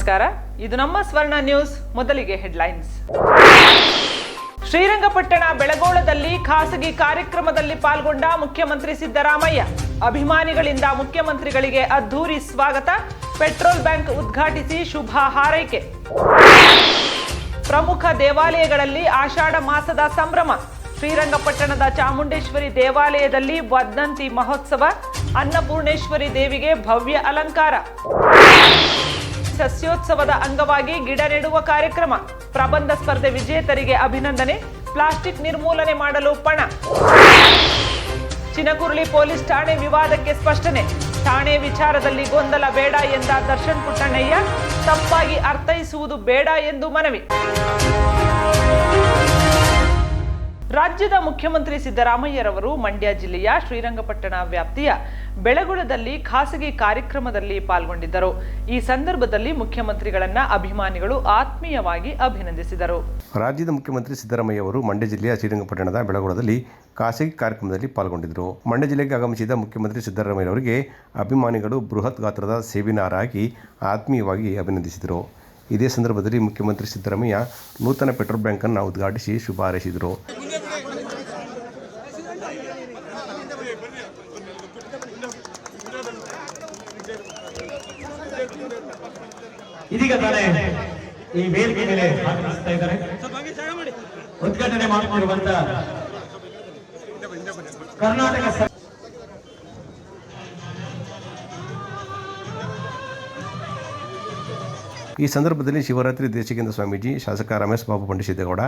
ನಮಸ್ಕಾರ. ಇದು ನಮ್ಮ ಸ್ವರ್ಣ ನ್ಯೂಸ್ ಮೊದಲಿಗೆ ಹೆಡ್ಲೈನ್ಸ್. ಶ್ರೀರಂಗಪಟ್ಟಣ ಬೆಳಗೋಳದಲ್ಲಿ ಖಾಸಗಿ ಕಾರ್ಯಕ್ರಮದಲ್ಲಿ ಪಾಲ್ಗೊಂಡ ಮುಖ್ಯಮಂತ್ರಿ ಸಿದ್ದರಾಮಯ್ಯ. ಅಭಿಮಾನಿಗಳಿಂದ ಮುಖ್ಯಮಂತ್ರಿಗಳಿಗೆ ಅದ್ಧೂರಿ ಸ್ವಾಗತ. ಪೆಟ್ರೋಲ್ ಬ್ಯಾಂಕ್ ಉದ್ಘಾಟಿಸಿ ಶುಭ ಹಾರೈಕೆ. ಪ್ರಮುಖ ದೇವಾಲಯಗಳಲ್ಲಿ ಆಷಾಢ ಮಾಸದ ಸಂಭ್ರಮ. ಶ್ರೀರಂಗಪಟ್ಟಣದ ಚಾಮುಂಡೇಶ್ವರಿ ದೇವಾಲಯದಲ್ಲಿ ವದಂತಿ ಮಹೋತ್ಸವ. ಅನ್ನಪೂರ್ಣೇಶ್ವರಿ ದೇವಿಗೆ ಭವ್ಯ ಅಲಂಕಾರ. ಸಸ್ಯೋತ್ಸವದ ಅಂಗವಾಗಿ ಗಿಡ ನೆಡುವ ಕಾರ್ಯಕ್ರಮ. ಪ್ರಬಂಧ ಸ್ಪರ್ಧೆ ವಿಜೇತರಿಗೆ ಅಭಿನಂದನೆ. ಪ್ಲಾಸ್ಟಿಕ್ ನಿರ್ಮೂಲನೆ ಮಾಡಲು ಪಣ. ಚಿನಕುರುಳಿ ಪೊಲೀಸ್ ಠಾಣೆ ವಿವಾದಕ್ಕೆ ಸ್ಪಷ್ಟನೆ. ಠಾಣೆ ವಿಚಾರದಲ್ಲಿ ಗೊಂದಲ ಬೇಡ ಎಂದ ದರ್ಶನ್ ಪುಟ್ಟಣ್ಣಯ್ಯ, ತಪ್ಪಾಗಿ ಅರ್ಥೈಸುವುದು ಬೇಡ ಎಂದು ಮನವಿ. ರಾಜ್ಯದ ಮುಖ್ಯಮಂತ್ರಿ ಸಿದ್ದರಾಮಯ್ಯರವರು ಮಂಡ್ಯ ಜಿಲ್ಲೆಯ ಶ್ರೀರಂಗಪಟ್ಟಣ ವ್ಯಾಪ್ತಿಯ ಬೆಳಗುಳದಲ್ಲಿ ಖಾಸಗಿ ಕಾರ್ಯಕ್ರಮದಲ್ಲಿ ಪಾಲ್ಗೊಂಡಿದ್ದರು. ಈ ಸಂದರ್ಭದಲ್ಲಿ ಮುಖ್ಯಮಂತ್ರಿಗಳನ್ನ ಅಭಿಮಾನಿಗಳು ಆತ್ಮೀಯವಾಗಿ ಅಭಿನಂದಿಸಿದರು. ರಾಜ್ಯದ ಮುಖ್ಯಮಂತ್ರಿ ಸಿದ್ದರಾಮಯ್ಯ ಅವರು ಮಂಡ್ಯ ಜಿಲ್ಲೆಯ ಶ್ರೀರಂಗಪಟ್ಟಣದ ಬೆಳಗೊಳದಲ್ಲಿ ಖಾಸಗಿ ಕಾರ್ಯಕ್ರಮದಲ್ಲಿ ಪಾಲ್ಗೊಂಡಿದ್ದರು. ಮಂಡ್ಯ ಜಿಲ್ಲೆಗೆ ಆಗಮಿಸಿದ ಮುಖ್ಯಮಂತ್ರಿ ಸಿದ್ದರಾಮಯ್ಯ ಅವರಿಗೆ ಅಭಿಮಾನಿಗಳು ಬೃಹತ್ ಗಾತ್ರದ ಸೇವಿನಾರಾಗಿ ಆತ್ಮೀಯವಾಗಿ ಅಭಿನಂದಿಸಿದರು. ಇದೇ ಸಂದರ್ಭದಲ್ಲಿ ಮುಖ್ಯಮಂತ್ರಿ ಸಿದ್ದರಾಮಯ್ಯ ನೂತನ ಪೆಟ್ರೋಲ್ ಬ್ಯಾಂಕನ್ನು ಉದ್ಘಾಟಿಸಿ ಶುಭ ಹಾರೈಸಿದರು ಇದೀಗ ತಾನೇ ಈ ವೇದಿಕೆ ಮೇಲೆ ಆಗಮಿಸ್ತಾ ಇದ್ದಾರೆ. ಉದ್ಘಾಟನೆ ಮಾಡುತ್ತಿರುವಂತ ಕರ್ನಾಟಕ ಈ ಸಂದರ್ಭದಲ್ಲಿ ಶಿವರಾತ್ರಿ ದೇಶಿಕೇಂದ್ರ ಸ್ವಾಮೀಜಿ ಶಾಸಕ ರಮೇಶ್ ಬಾಬು ಪಂಡಿಸಿದ್ದೇಗೌಡ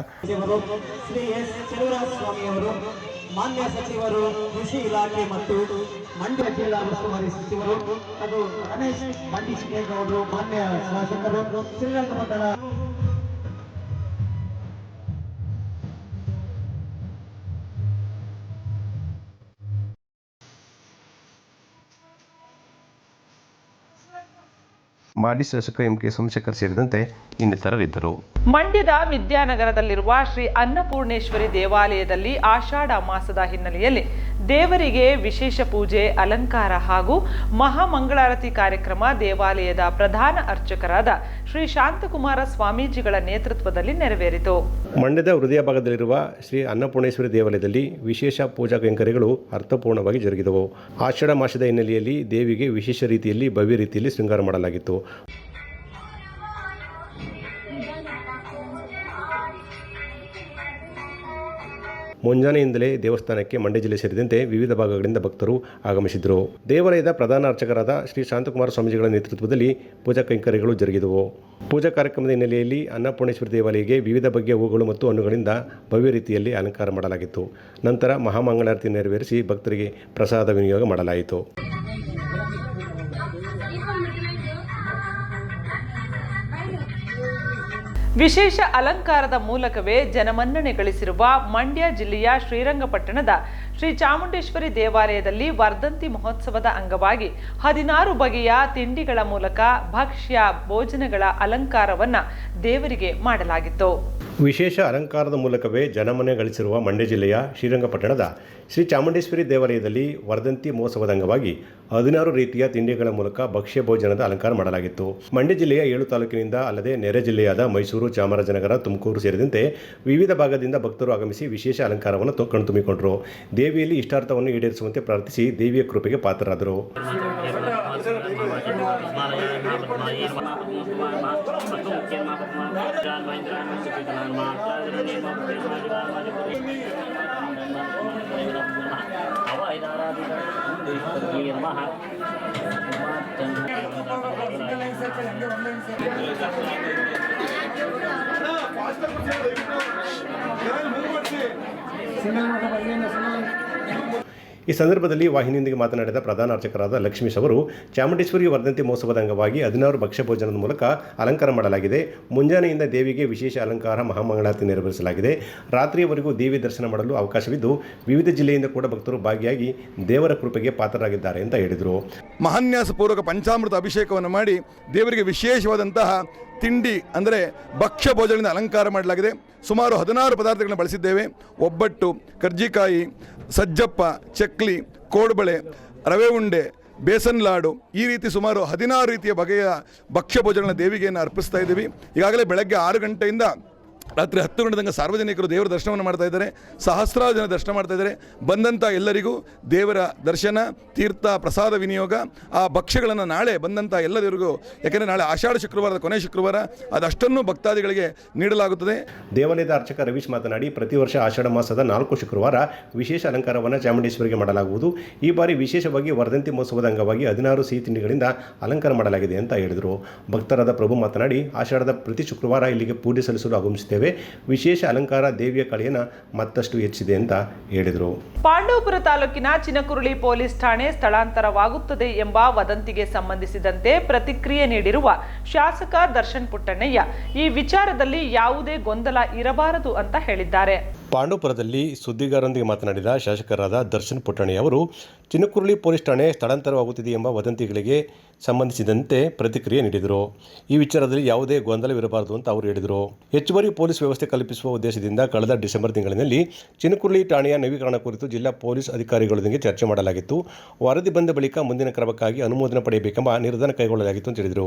ಮಾನ್ಯ ಸಚಿವರು, ಕೃಷಿ ಇಲಾಖೆ ಮತ್ತು ಮಂಡ್ಯ ಜಿಲ್ಲಾ ಉಸ್ತುವಾರಿ ಸಚಿವರು ಅದು ರಮೇಶ್ ಬಂಡಿಸಿದ್ದೇಗೌಡರು ಮಾನ್ಯ ಶಾಸಕರು, ಶ್ರೀರಂಗಪಟ್ಟಣ ಮಾಜಿ ಶಾಸಕ ಎಂ ಕೆ ಸೋಮಶೇಖರ್ ಸೇರಿದಂತೆ ಇನ್ನಿತರರಿದ್ದರು. ಮಂಡ್ಯದ ವಿದ್ಯಾನಗರದಲ್ಲಿರುವ ಶ್ರೀ ಅನ್ನಪೂರ್ಣೇಶ್ವರಿ ದೇವಾಲಯದಲ್ಲಿ ಆಷಾಢ ಮಾಸದ ಹಿನ್ನೆಲೆಯಲ್ಲಿ ದೇವರಿಗೆ ವಿಶೇಷ ಪೂಜೆ, ಅಲಂಕಾರ ಹಾಗೂ ಮಹಾಮಂಗಳಾರತಿ ಕಾರ್ಯಕ್ರಮ ದೇವಾಲಯದ ಪ್ರಧಾನ ಅರ್ಚಕರಾದ ಶ್ರೀ ಶಾಂತಕುಮಾರ ಸ್ವಾಮೀಜಿಗಳ ನೇತೃತ್ವದಲ್ಲಿ ನೆರವೇರಿತು. ಮಂಡ್ಯದ ಹೃದಯ ಭಾಗದಲ್ಲಿರುವ ಶ್ರೀ ಅನ್ನಪೂರ್ಣೇಶ್ವರಿ ದೇವಾಲಯದಲ್ಲಿ ವಿಶೇಷ ಪೂಜಾ ಕೈಂಕರ್ಯಗಳು ಅರ್ಥಪೂರ್ಣವಾಗಿ ಜರುಗಿದವು. ಆಷಾಢ ಮಾಸದ ಹಿನ್ನೆಲೆಯಲ್ಲಿ ದೇವಿಗೆ ವಿಶೇಷ ರೀತಿಯಲ್ಲಿ ಭವ್ಯ ರೀತಿಯಲ್ಲಿ ಶೃಂಗಾರ ಮಾಡಲಾಗಿತ್ತು. ಮುಂಜಾನೆಯಿಂದಲೇ ದೇವಸ್ಥಾನಕ್ಕೆ ಮಂಡ್ಯ ಜಿಲ್ಲೆ ಸೇರಿದಂತೆ ವಿವಿಧ ಭಾಗಗಳಿಂದ ಭಕ್ತರು ಆಗಮಿಸಿದರು ದೇವಾಲಯದ ಪ್ರಧಾನ ಅರ್ಚಕರಾದ ಶ್ರೀ ಶಾಂತಕುಮಾರ ಸ್ವಾಮೀಜಿಗಳ ನೇತೃತ್ವದಲ್ಲಿ ಪೂಜಾ ಕೈಂಕರ್ಯಗಳು ಜರುಗಿದವು. ಪೂಜಾ ಕಾರ್ಯಕ್ರಮದ ಹಿನ್ನೆಲೆಯಲ್ಲಿ ಅನ್ನಪೂರ್ಣೇಶ್ವರಿ ದೇವಾಲಯಕ್ಕೆ ವಿವಿಧ ಬಗೆಯ ಹೂಗಳು ಮತ್ತು ಹಣ್ಣುಗಳಿಂದ ಭವ್ಯ ರೀತಿಯಲ್ಲಿ ಅಲಂಕಾರ ಮಾಡಲಾಗಿತ್ತು. ನಂತರ ಮಹಾಮಂಗಳಾರತಿ ನೆರವೇರಿಸಿ ಭಕ್ತರಿಗೆ ಪ್ರಸಾದ ವಿನಿಯೋಗ ಮಾಡಲಾಯಿತು. ವಿಶೇಷ ಅಲಂಕಾರದ ಮೂಲಕವೇ ಜನಮನ್ನಣೆ ಗಳಿಸಿರುವ ಮಂಡ್ಯ ಜಿಲ್ಲೆಯ ಶ್ರೀರಂಗಪಟ್ಟಣದ ಶ್ರೀ ಚಾಮುಂಡೇಶ್ವರಿ ದೇವಾಲಯದಲ್ಲಿ ವರ್ಧಂತಿ ಮಹೋತ್ಸವದ ಅಂಗವಾಗಿ ಹದಿನಾರು ಬಗೆಯ ತಿಂಡಿಗಳ ಮೂಲಕ ಭಕ್ಷ್ಯ ಭೋಜನಗಳ ಅಲಂಕಾರವನ್ನ ದೇವರಿಗೆ ಮಾಡಲಾಗಿತ್ತು. ವಿಶೇಷ ಅಲಂಕಾರದ ಮೂಲಕವೇ ಜನಮನೆ ಗಳಿಸಿರುವ ಮಂಡ್ಯ ಜಿಲ್ಲೆಯ ಶ್ರೀರಂಗಪಟ್ಟಣದ ಶ್ರೀ ಚಾಮುಂಡೇಶ್ವರಿ ದೇವಾಲಯದಲ್ಲಿ ವರ್ಧಂತಿ ಮಹೋತ್ಸವದ ಅಂಗವಾಗಿ ಹದಿನಾರು ರೀತಿಯ ತಿಂಡಿಗಳ ಮೂಲಕ ಭಕ್ಷ್ಯ ಭೋಜನದ ಅಲಂಕಾರ ಮಾಡಲಾಗಿತ್ತು. ಮಂಡ್ಯ ಜಿಲ್ಲೆಯ ಏಳು ತಾಲೂಕಿನಿಂದ ಅಲ್ಲದೆ ನೆರೆ ಜಿಲ್ಲೆಯಾದ ಮೈಸೂರು, ಚಾಮರಾಜನಗರ, ತುಮಕೂರು ಸೇರಿದಂತೆ ವಿವಿಧ ಭಾಗದಿಂದ ಭಕ್ತರು ಆಗಮಿಸಿ ವಿಶೇಷ ಅಲಂಕಾರವನ್ನು ಕಣ್ತುಂಬಿಕೊಂಡರು. ದೇವಿಯಲ್ಲಿ ಇಷ್ಟಾರ್ಥವನ್ನು ಈಡೇರಿಸುವಂತೆ ಪ್ರಾರ್ಥಿಸಿ ದೇವಿಯ ಕೃಪೆಗೆ ಪಾತ್ರರಾದರು. సింగల్ మాట పదిహేను సింగల్ ಈ ಸಂದರ್ಭದಲ್ಲಿ ವಾಹಿನಿಯೊಂದಿಗೆ ಮಾತನಾಡಿದ ಪ್ರಧಾನ ಅರ್ಚಕರಾದ ಲಕ್ಷ್ಮೀಶ್ ಅವರು, ಚಾಮುಂಡೇಶ್ವರಿ ವರ್ಧಂತಿ ಮಹೋತ್ಸವದ ಅಂಗವಾಗಿ ಹದಿನಾರು ಭಕ್ಷ್ಯ ಭೋಜನದ ಮೂಲಕ ಅಲಂಕಾರ ಮಾಡಲಾಗಿದೆ. ಮುಂಜಾನೆಯಿಂದ ದೇವಿಗೆ ವಿಶೇಷ ಅಲಂಕಾರ ಮಹಾಮಂಗಳಾರತಿ ನೆರವೇರಿಸಲಾಗಿದೆ. ರಾತ್ರಿಯವರೆಗೂ ದೇವಿ ದರ್ಶನ ಮಾಡಲು ಅವಕಾಶವಿದ್ದು, ವಿವಿಧ ಜಿಲ್ಲೆಯಿಂದ ಕೂಡ ಭಕ್ತರು ಭಾಗಿಯಾಗಿ ದೇವರ ಕೃಪೆಗೆ ಪಾತ್ರರಾಗಿದ್ದಾರೆ ಅಂತ ಹೇಳಿದರು. ಮಹಾನ್ಯಾಸಪೂರ್ವಕ ಪಂಚಾಮೃತ ಅಭಿಷೇಕವನ್ನು ಮಾಡಿ ದೇವರಿಗೆ ವಿಶೇಷವಾದಂತಹ ತಿಂಡಿ, ಅಂದರೆ ಭಕ್ಷ್ಯ ಭೋಜನದಿಂದ ಅಲಂಕಾರ ಮಾಡಲಾಗಿದೆ. ಸುಮಾರು ಹದಿನಾರು ಪದಾರ್ಥಗಳನ್ನು ಬಳಸಿದ್ದೇವೆ. ಒಬ್ಬಟ್ಟು, ಕರ್ಜಿಕಾಯಿ, ಸಜ್ಜಪ್ಪ, ಚಕ್ಲಿ, ಕೋಡ್ಬಳೆ, ರವೆ ಉಂಡೆ, ಬೇಸನ್ ಲಾಡು. ಈ ರೀತಿ ಸುಮಾರು ಹದಿನಾರು ರೀತಿಯ ಬಗೆಯ ಭಕ್ಷ್ಯ ಭೋಜನಗಳ ದೇವಿಗೆಯನ್ನು ಅರ್ಪಿಸ್ತಾ ಇದ್ದೀವಿ. ಈಗಾಗಲೇ ಬೆಳಗ್ಗೆ ಆರು ಗಂಟೆಯಿಂದ ರಾತ್ರಿ ಹತ್ತು ಗಂಟೆ ಸಾರ್ವಜನಿಕರು ದೇವರ ದರ್ಶನವನ್ನು ಮಾಡ್ತಾ ಇದ್ದಾರೆ, ಸಹಸ್ರಾರು ಜನ ದರ್ಶನ ಮಾಡ್ತಾ ಇದ್ದಾರೆ. ಬಂದಂಥ ಎಲ್ಲರಿಗೂ ದೇವರ ದರ್ಶನ, ತೀರ್ಥ, ಪ್ರಸಾದ, ವಿನಿಯೋಗ, ಆ ಭಕ್ಷ್ಯಗಳನ್ನು ನಾಳೆ ಬಂದಂಥ ಎಲ್ಲರಿಗೂ, ಯಾಕೆಂದರೆ ನಾಳೆ ಆಷಾಢ ಶುಕ್ರವಾರದ ಕೊನೆ ಶುಕ್ರವಾರ ಅದಷ್ಟನ್ನು ಭಕ್ತಾದಿಗಳಿಗೆ ನೀಡಲಾಗುತ್ತದೆ. ದೇವಾಲಯದ ಅರ್ಚಕ ರವೀಶ್ ಮಾತನಾಡಿ, ಪ್ರತಿ ವರ್ಷ ಆಷಾಢ ಮಾಸದ ನಾಲ್ಕು ಶುಕ್ರವಾರ ವಿಶೇಷ ಅಲಂಕಾರವನ್ನು ಚಾಮುಂಡೇಶ್ವರಿಗೆ ಮಾಡಲಾಗುವುದು. ಈ ಬಾರಿ ವಿಶೇಷವಾಗಿ ವರ್ಧಂತಿ ಮಹೋತ್ಸವದ ಅಂಗವಾಗಿ ಹದಿನಾರು ಸಿಹಿ ತಿಂಡಿಗಳಿಂದ ಅಲಂಕಾರ ಮಾಡಲಾಗಿದೆ ಅಂತ ಹೇಳಿದರು. ಭಕ್ತರಾದ ಪ್ರಭು ಮಾತನಾಡಿ, ಆಷಾಢದ ಪ್ರತಿ ಶುಕ್ರವಾರ ಇಲ್ಲಿಗೆ ಪೂಜೆ ಸಲ್ಲಿಸಲು ಆಗಮಿಸುತ್ತೇವೆ. ವಿಶೇಷ ಅಲಂಕಾರ ದೇವಿಯ ಕಳೆಯನ್ನು ಮತ್ತಷ್ಟು ಹೆಚ್ಚಿದೆ ಅಂತ ಹೇಳಿದರು. ಪಾಂಡವಪುರ ತಾಲೂಕಿನ ಚಿನಕುರುಳಿ ಪೊಲೀಸ್ ಠಾಣೆ ಸ್ಥಳಾಂತರವಾಗುತ್ತದೆ ಎಂಬ ವದಂತಿಗೆ ಸಂಬಂಧಿಸಿದಂತೆ ಪ್ರತಿಕ್ರಿಯೆ ನೀಡಿರುವ ಶಾಸಕ ದರ್ಶನ್ ಪುಟ್ಟಣ್ಣಯ್ಯ, ಈ ವಿಚಾರದಲ್ಲಿ ಯಾವುದೇ ಗೊಂದಲ ಇರಬಾರದು ಅಂತ ಹೇಳಿದ್ದಾರೆ. ಪಾಂಡವಪುರದಲ್ಲಿ ಸುದ್ದಿಗಾರರೊಂದಿಗೆ ಮಾತನಾಡಿದ ಶಾಸಕರಾದ ದರ್ಶನ್ ಪುಟ್ಟಣಿ ಅವರು ಚಿನಕುರುಳಿ ಪೊಲೀಸ್ ಠಾಣೆ ಸ್ಥಳಾಂತರವಾಗುತ್ತಿದೆ ಎಂಬ ವದಂತಿಗಳಿಗೆ ಸಂಬಂಧಿಸಿದಂತೆ ಪ್ರತಿಕ್ರಿಯೆ ನೀಡಿದರು. ಈ ವಿಚಾರದಲ್ಲಿ ಯಾವುದೇ ಗೊಂದಲವಿರಬಾರದು ಅಂತ ಅವರು ಹೇಳಿದರು. ಹೆಚ್ಚುವರಿ ಪೊಲೀಸ್ ವ್ಯವಸ್ಥೆ ಕಲ್ಪಿಸುವ ಉದ್ದೇಶದಿಂದ ಕಳೆದ ಡಿಸೆಂಬರ್ ತಿಂಗಳಿನಲ್ಲಿ ಚಿನಕುರುಳಿ ಠಾಣೆಯ ನವೀಕರಣ ಕುರಿತು ಜಿಲ್ಲಾ ಪೊಲೀಸ್ ಅಧಿಕಾರಿಗಳೊಂದಿಗೆ ಚರ್ಚೆ ಮಾಡಲಾಗಿತ್ತು. ವರದಿ ಬಂದ ಬಳಿಕ ಮುಂದಿನ ಕ್ರಮಕ್ಕಾಗಿ ಅನುಮೋದನೆ ಪಡೆಯಬೇಕೆಂಬ ನಿರ್ಧಾರ ಕೈಗೊಳ್ಳಲಾಗಿತ್ತು ಅಂತ ಹೇಳಿದರು.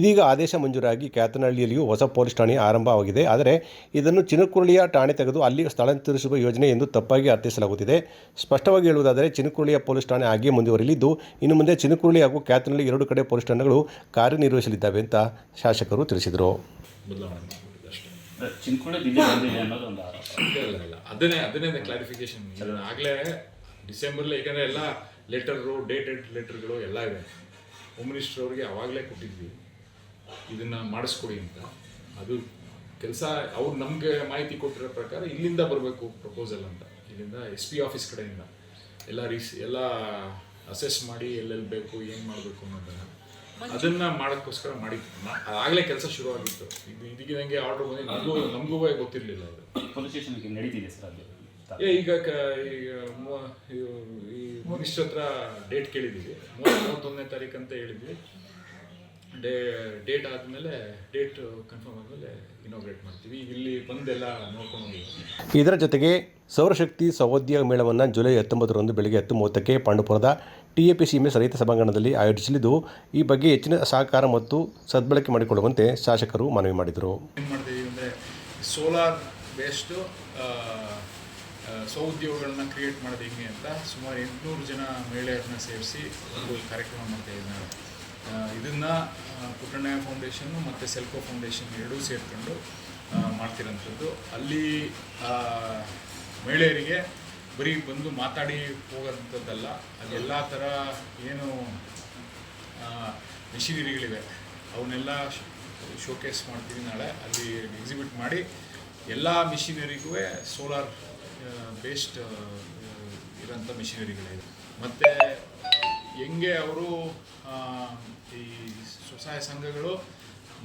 ಇದೀಗ ಆದೇಶ ಮಂಜೂರಾಗಿ ಕ್ಯಾತನಹಳ್ಳಿಯಲ್ಲಿಯೂ ಹೊಸ ಪೊಲೀಸ್ ಠಾಣೆ ಆರಂಭವಾಗಿದೆ. ಆದರೆ ಇದನ್ನು ಚಿನಕುರುಳಿಯ ಠಾಣೆ ತೆಗೆದು ಅಲ್ಲಿ ಸ್ಥಳಾಂತರಿಸುವ ಯೋಜನೆ ಎಂದು ತಪ್ಪಾಗಿ ಅರ್ಥೈಸಲಾಗುತ್ತಿದೆ. ಸ್ಪಷ್ಟವಾಗಿ ಹೇಳುವುದಾದರೆ ಚಿನಕುರುಳಿಯ ಪೊಲೀಸ್ ಠಾಣೆ ಹಾಗೆಯೇ ಮುಂದುವರಿಲಿದ್ದು ಇನ್ನು ಮುಂದೆ ಚಿನಕುರುಳಿ ಹಾಗೂ ಕ್ಯಾತನಹಳ್ಳಿ ಎರಡು ಕಡೆ ಪೊಲೀಸ್ ಠಾಣೆಗಳು ಕಾರ್ಯನಿರ್ವಹಿಸಲಿದ್ದಾವೆ ಅಂತ ಶಾಸಕರು ತಿಳಿಸಿದರು. ಅದನ್ನೇ ಅದನ್ನೇ ಕ್ಲಾರಿಫಿಕೇಶನ್ ಆಗಲೇ ಡಿಸೆಂಬರ್ಲಿ ಯಾಕಂದರೆ ಎಲ್ಲ ಲೆಟರು ಡೇಟೆಡ್ ಲೆಟರ್ಗಳು ಎಲ್ಲ ಇದೆ. ಹೋಮ್ ಮಿನಿಸ್ಟರ್ ಅವರಿಗೆ ಅವಾಗಲೇ ಕೊಟ್ಟಿದ್ವಿ. ಇದನ್ನು ಮಾಡಿಸ್ಕೊಡಿ ಅಂತ. ಅದು ಕೆಲಸ ಅವ್ರು ನಮಗೆ ಮಾಹಿತಿ ಕೊಟ್ಟಿರೋ ಪ್ರಕಾರ ಇಲ್ಲಿಂದ ಬರಬೇಕು ಪ್ರಪೋಸಲ್ ಅಂತ. ಇಲ್ಲಿಂದ ಎಸ್ ಪಿ ಆಫೀಸ್ ಕಡೆಯಿಂದ. ಎಲ್ಲ ರೀಸ್ ಎಲ್ಲ ಅಸೆಸ್ ಮಾಡಿ ಎಲ್ಲೆಲ್ಲಿ ಬೇಕು ಏನು ಮಾಡಬೇಕು ಅನ್ನೋದನ್ನು. ಅದನ್ನ ಮಾಡೋಕ್ಕೋಸ್ಕರ ಮಾಡಿ ಆಗಲೇ ಕೆಲಸ ಶುರುವಾಗಿತ್ತು. ಇದು ನನಗೆ ಆರ್ಡರ್ ಬಂದು ನಮಗೂ ನಮಗೂ ಗೊತ್ತಿರಲಿಲ್ಲ ಇದು ಪೊಲೀಸ್ ಸ್ಟೇಷನ್ಗೆ ನಡೀತಿದೆ ಸರ್ ಅದು ಏ ಈಗ ಕ- ಈಗ ಈ ಮಿನಿಸ್ಟರ್ ಹತ್ರ ಡೇಟ್ ಕೇಳಿದ್ದೀವಿ. ಮೂವತ್ತು ಮೂವತ್ತೊಂದನೇ ತಾರೀಕು ಅಂತ ಹೇಳಿದ್ವಿ. ಡೇ ಡೇಟ್ ಆದಮೇಲೆ ಡೇಟ್ ಕನ್ಫರ್ಮ್ ಆದಮೇಲೆ ಇನಾಗ್ರೇಟ್ ಮಾಡ್ತೀವಿ. ಈಗ ಇಲ್ಲಿ ಬಂದೆಲ್ಲ ನೋಡ್ಕೊಂಡು ಇದರ ಜೊತೆಗೆ ಸೌರಶಕ್ತಿ ಸಹೋದ್ಯೋಗ ಮೇಳವನ್ನು ಜುಲೈ ಹತ್ತೊಂಬತ್ತರಂದು ಬೆಳಗ್ಗೆ ಹತ್ತು ಮೂವತ್ತಕ್ಕೆ ಪಾಂಡುಪುರದ ಎಸ್ ರೈತ ಸಭಾಂಗಣದಲ್ಲಿ ಆಯೋಜಿಸಲಿದ್ದು ಈ ಬಗ್ಗೆ ಹೆಚ್ಚಿನ ಸಹಕಾರ ಮತ್ತು ಸದ್ಬಳಕೆ ಮಾಡಿಕೊಳ್ಳುವಂತೆ ಶಾಸಕರು ಮನವಿ ಮಾಡಿದರು. ಏನು ಮಾಡ್ತೀವಿ ಅಂದರೆ ಸೋಲಾರ್ ಬೇಸ್ಡು ಸ್ವಉದ್ಯೋಗಗಳನ್ನ ಕ್ರಿಯೇಟ್ ಮಾಡೋದು ಹೆಂಗೆ ಅಂತ ಸುಮಾರು ಎಂಟುನೂರು ಜನ ಮಹಿಳೆಯರನ್ನ ಸೇರಿಸಿ ಒಂದು ಕಾರ್ಯಕ್ರಮ ಮಾಡ್ತಾ ಇದ್ದಾರೆ. ಇದನ್ನು ಪುಟ್ಟಣ್ಣಯ್ಯ ಫೌಂಡೇಶನ್ನು ಮತ್ತು ಸೆಲ್ಕೋ ಫೌಂಡೇಶನ್ ಎರಡೂ ಸೇರಿಕೊಂಡು ಮಾಡ್ತಿರೋಂಥದ್ದು. ಅಲ್ಲಿ ಮಹಿಳೆಯರಿಗೆ ಬರೀ ಬಂದು ಮಾತಾಡಿ ಹೋಗೋಂಥದ್ದಲ್ಲ. ಅಲ್ಲಿ ಎಲ್ಲ ಥರ ಏನು ಮಿಷಿನರಿಗಳಿವೆ. ಅವನ್ನೆಲ್ಲ ಶೋಕೇಸ್ ಮಾಡ್ತೀವಿ ನಾಳೆ. ಅಲ್ಲಿ ಎಕ್ಸಿಬಿಟ್ ಮಾಡಿ ಎಲ್ಲ ಮಿಷಿನರಿಗೂ ಸೋಲಾರ್ ಬೇಸ್ಡ್ ಇರೋಂಥ ಮಿಷಿನರಿಗಳಿವೆ. ಮತ್ತು ಹೆಂಗೆ ಅವರು ಈ ಸ್ವಸಹಾಯ ಸಂಘಗಳು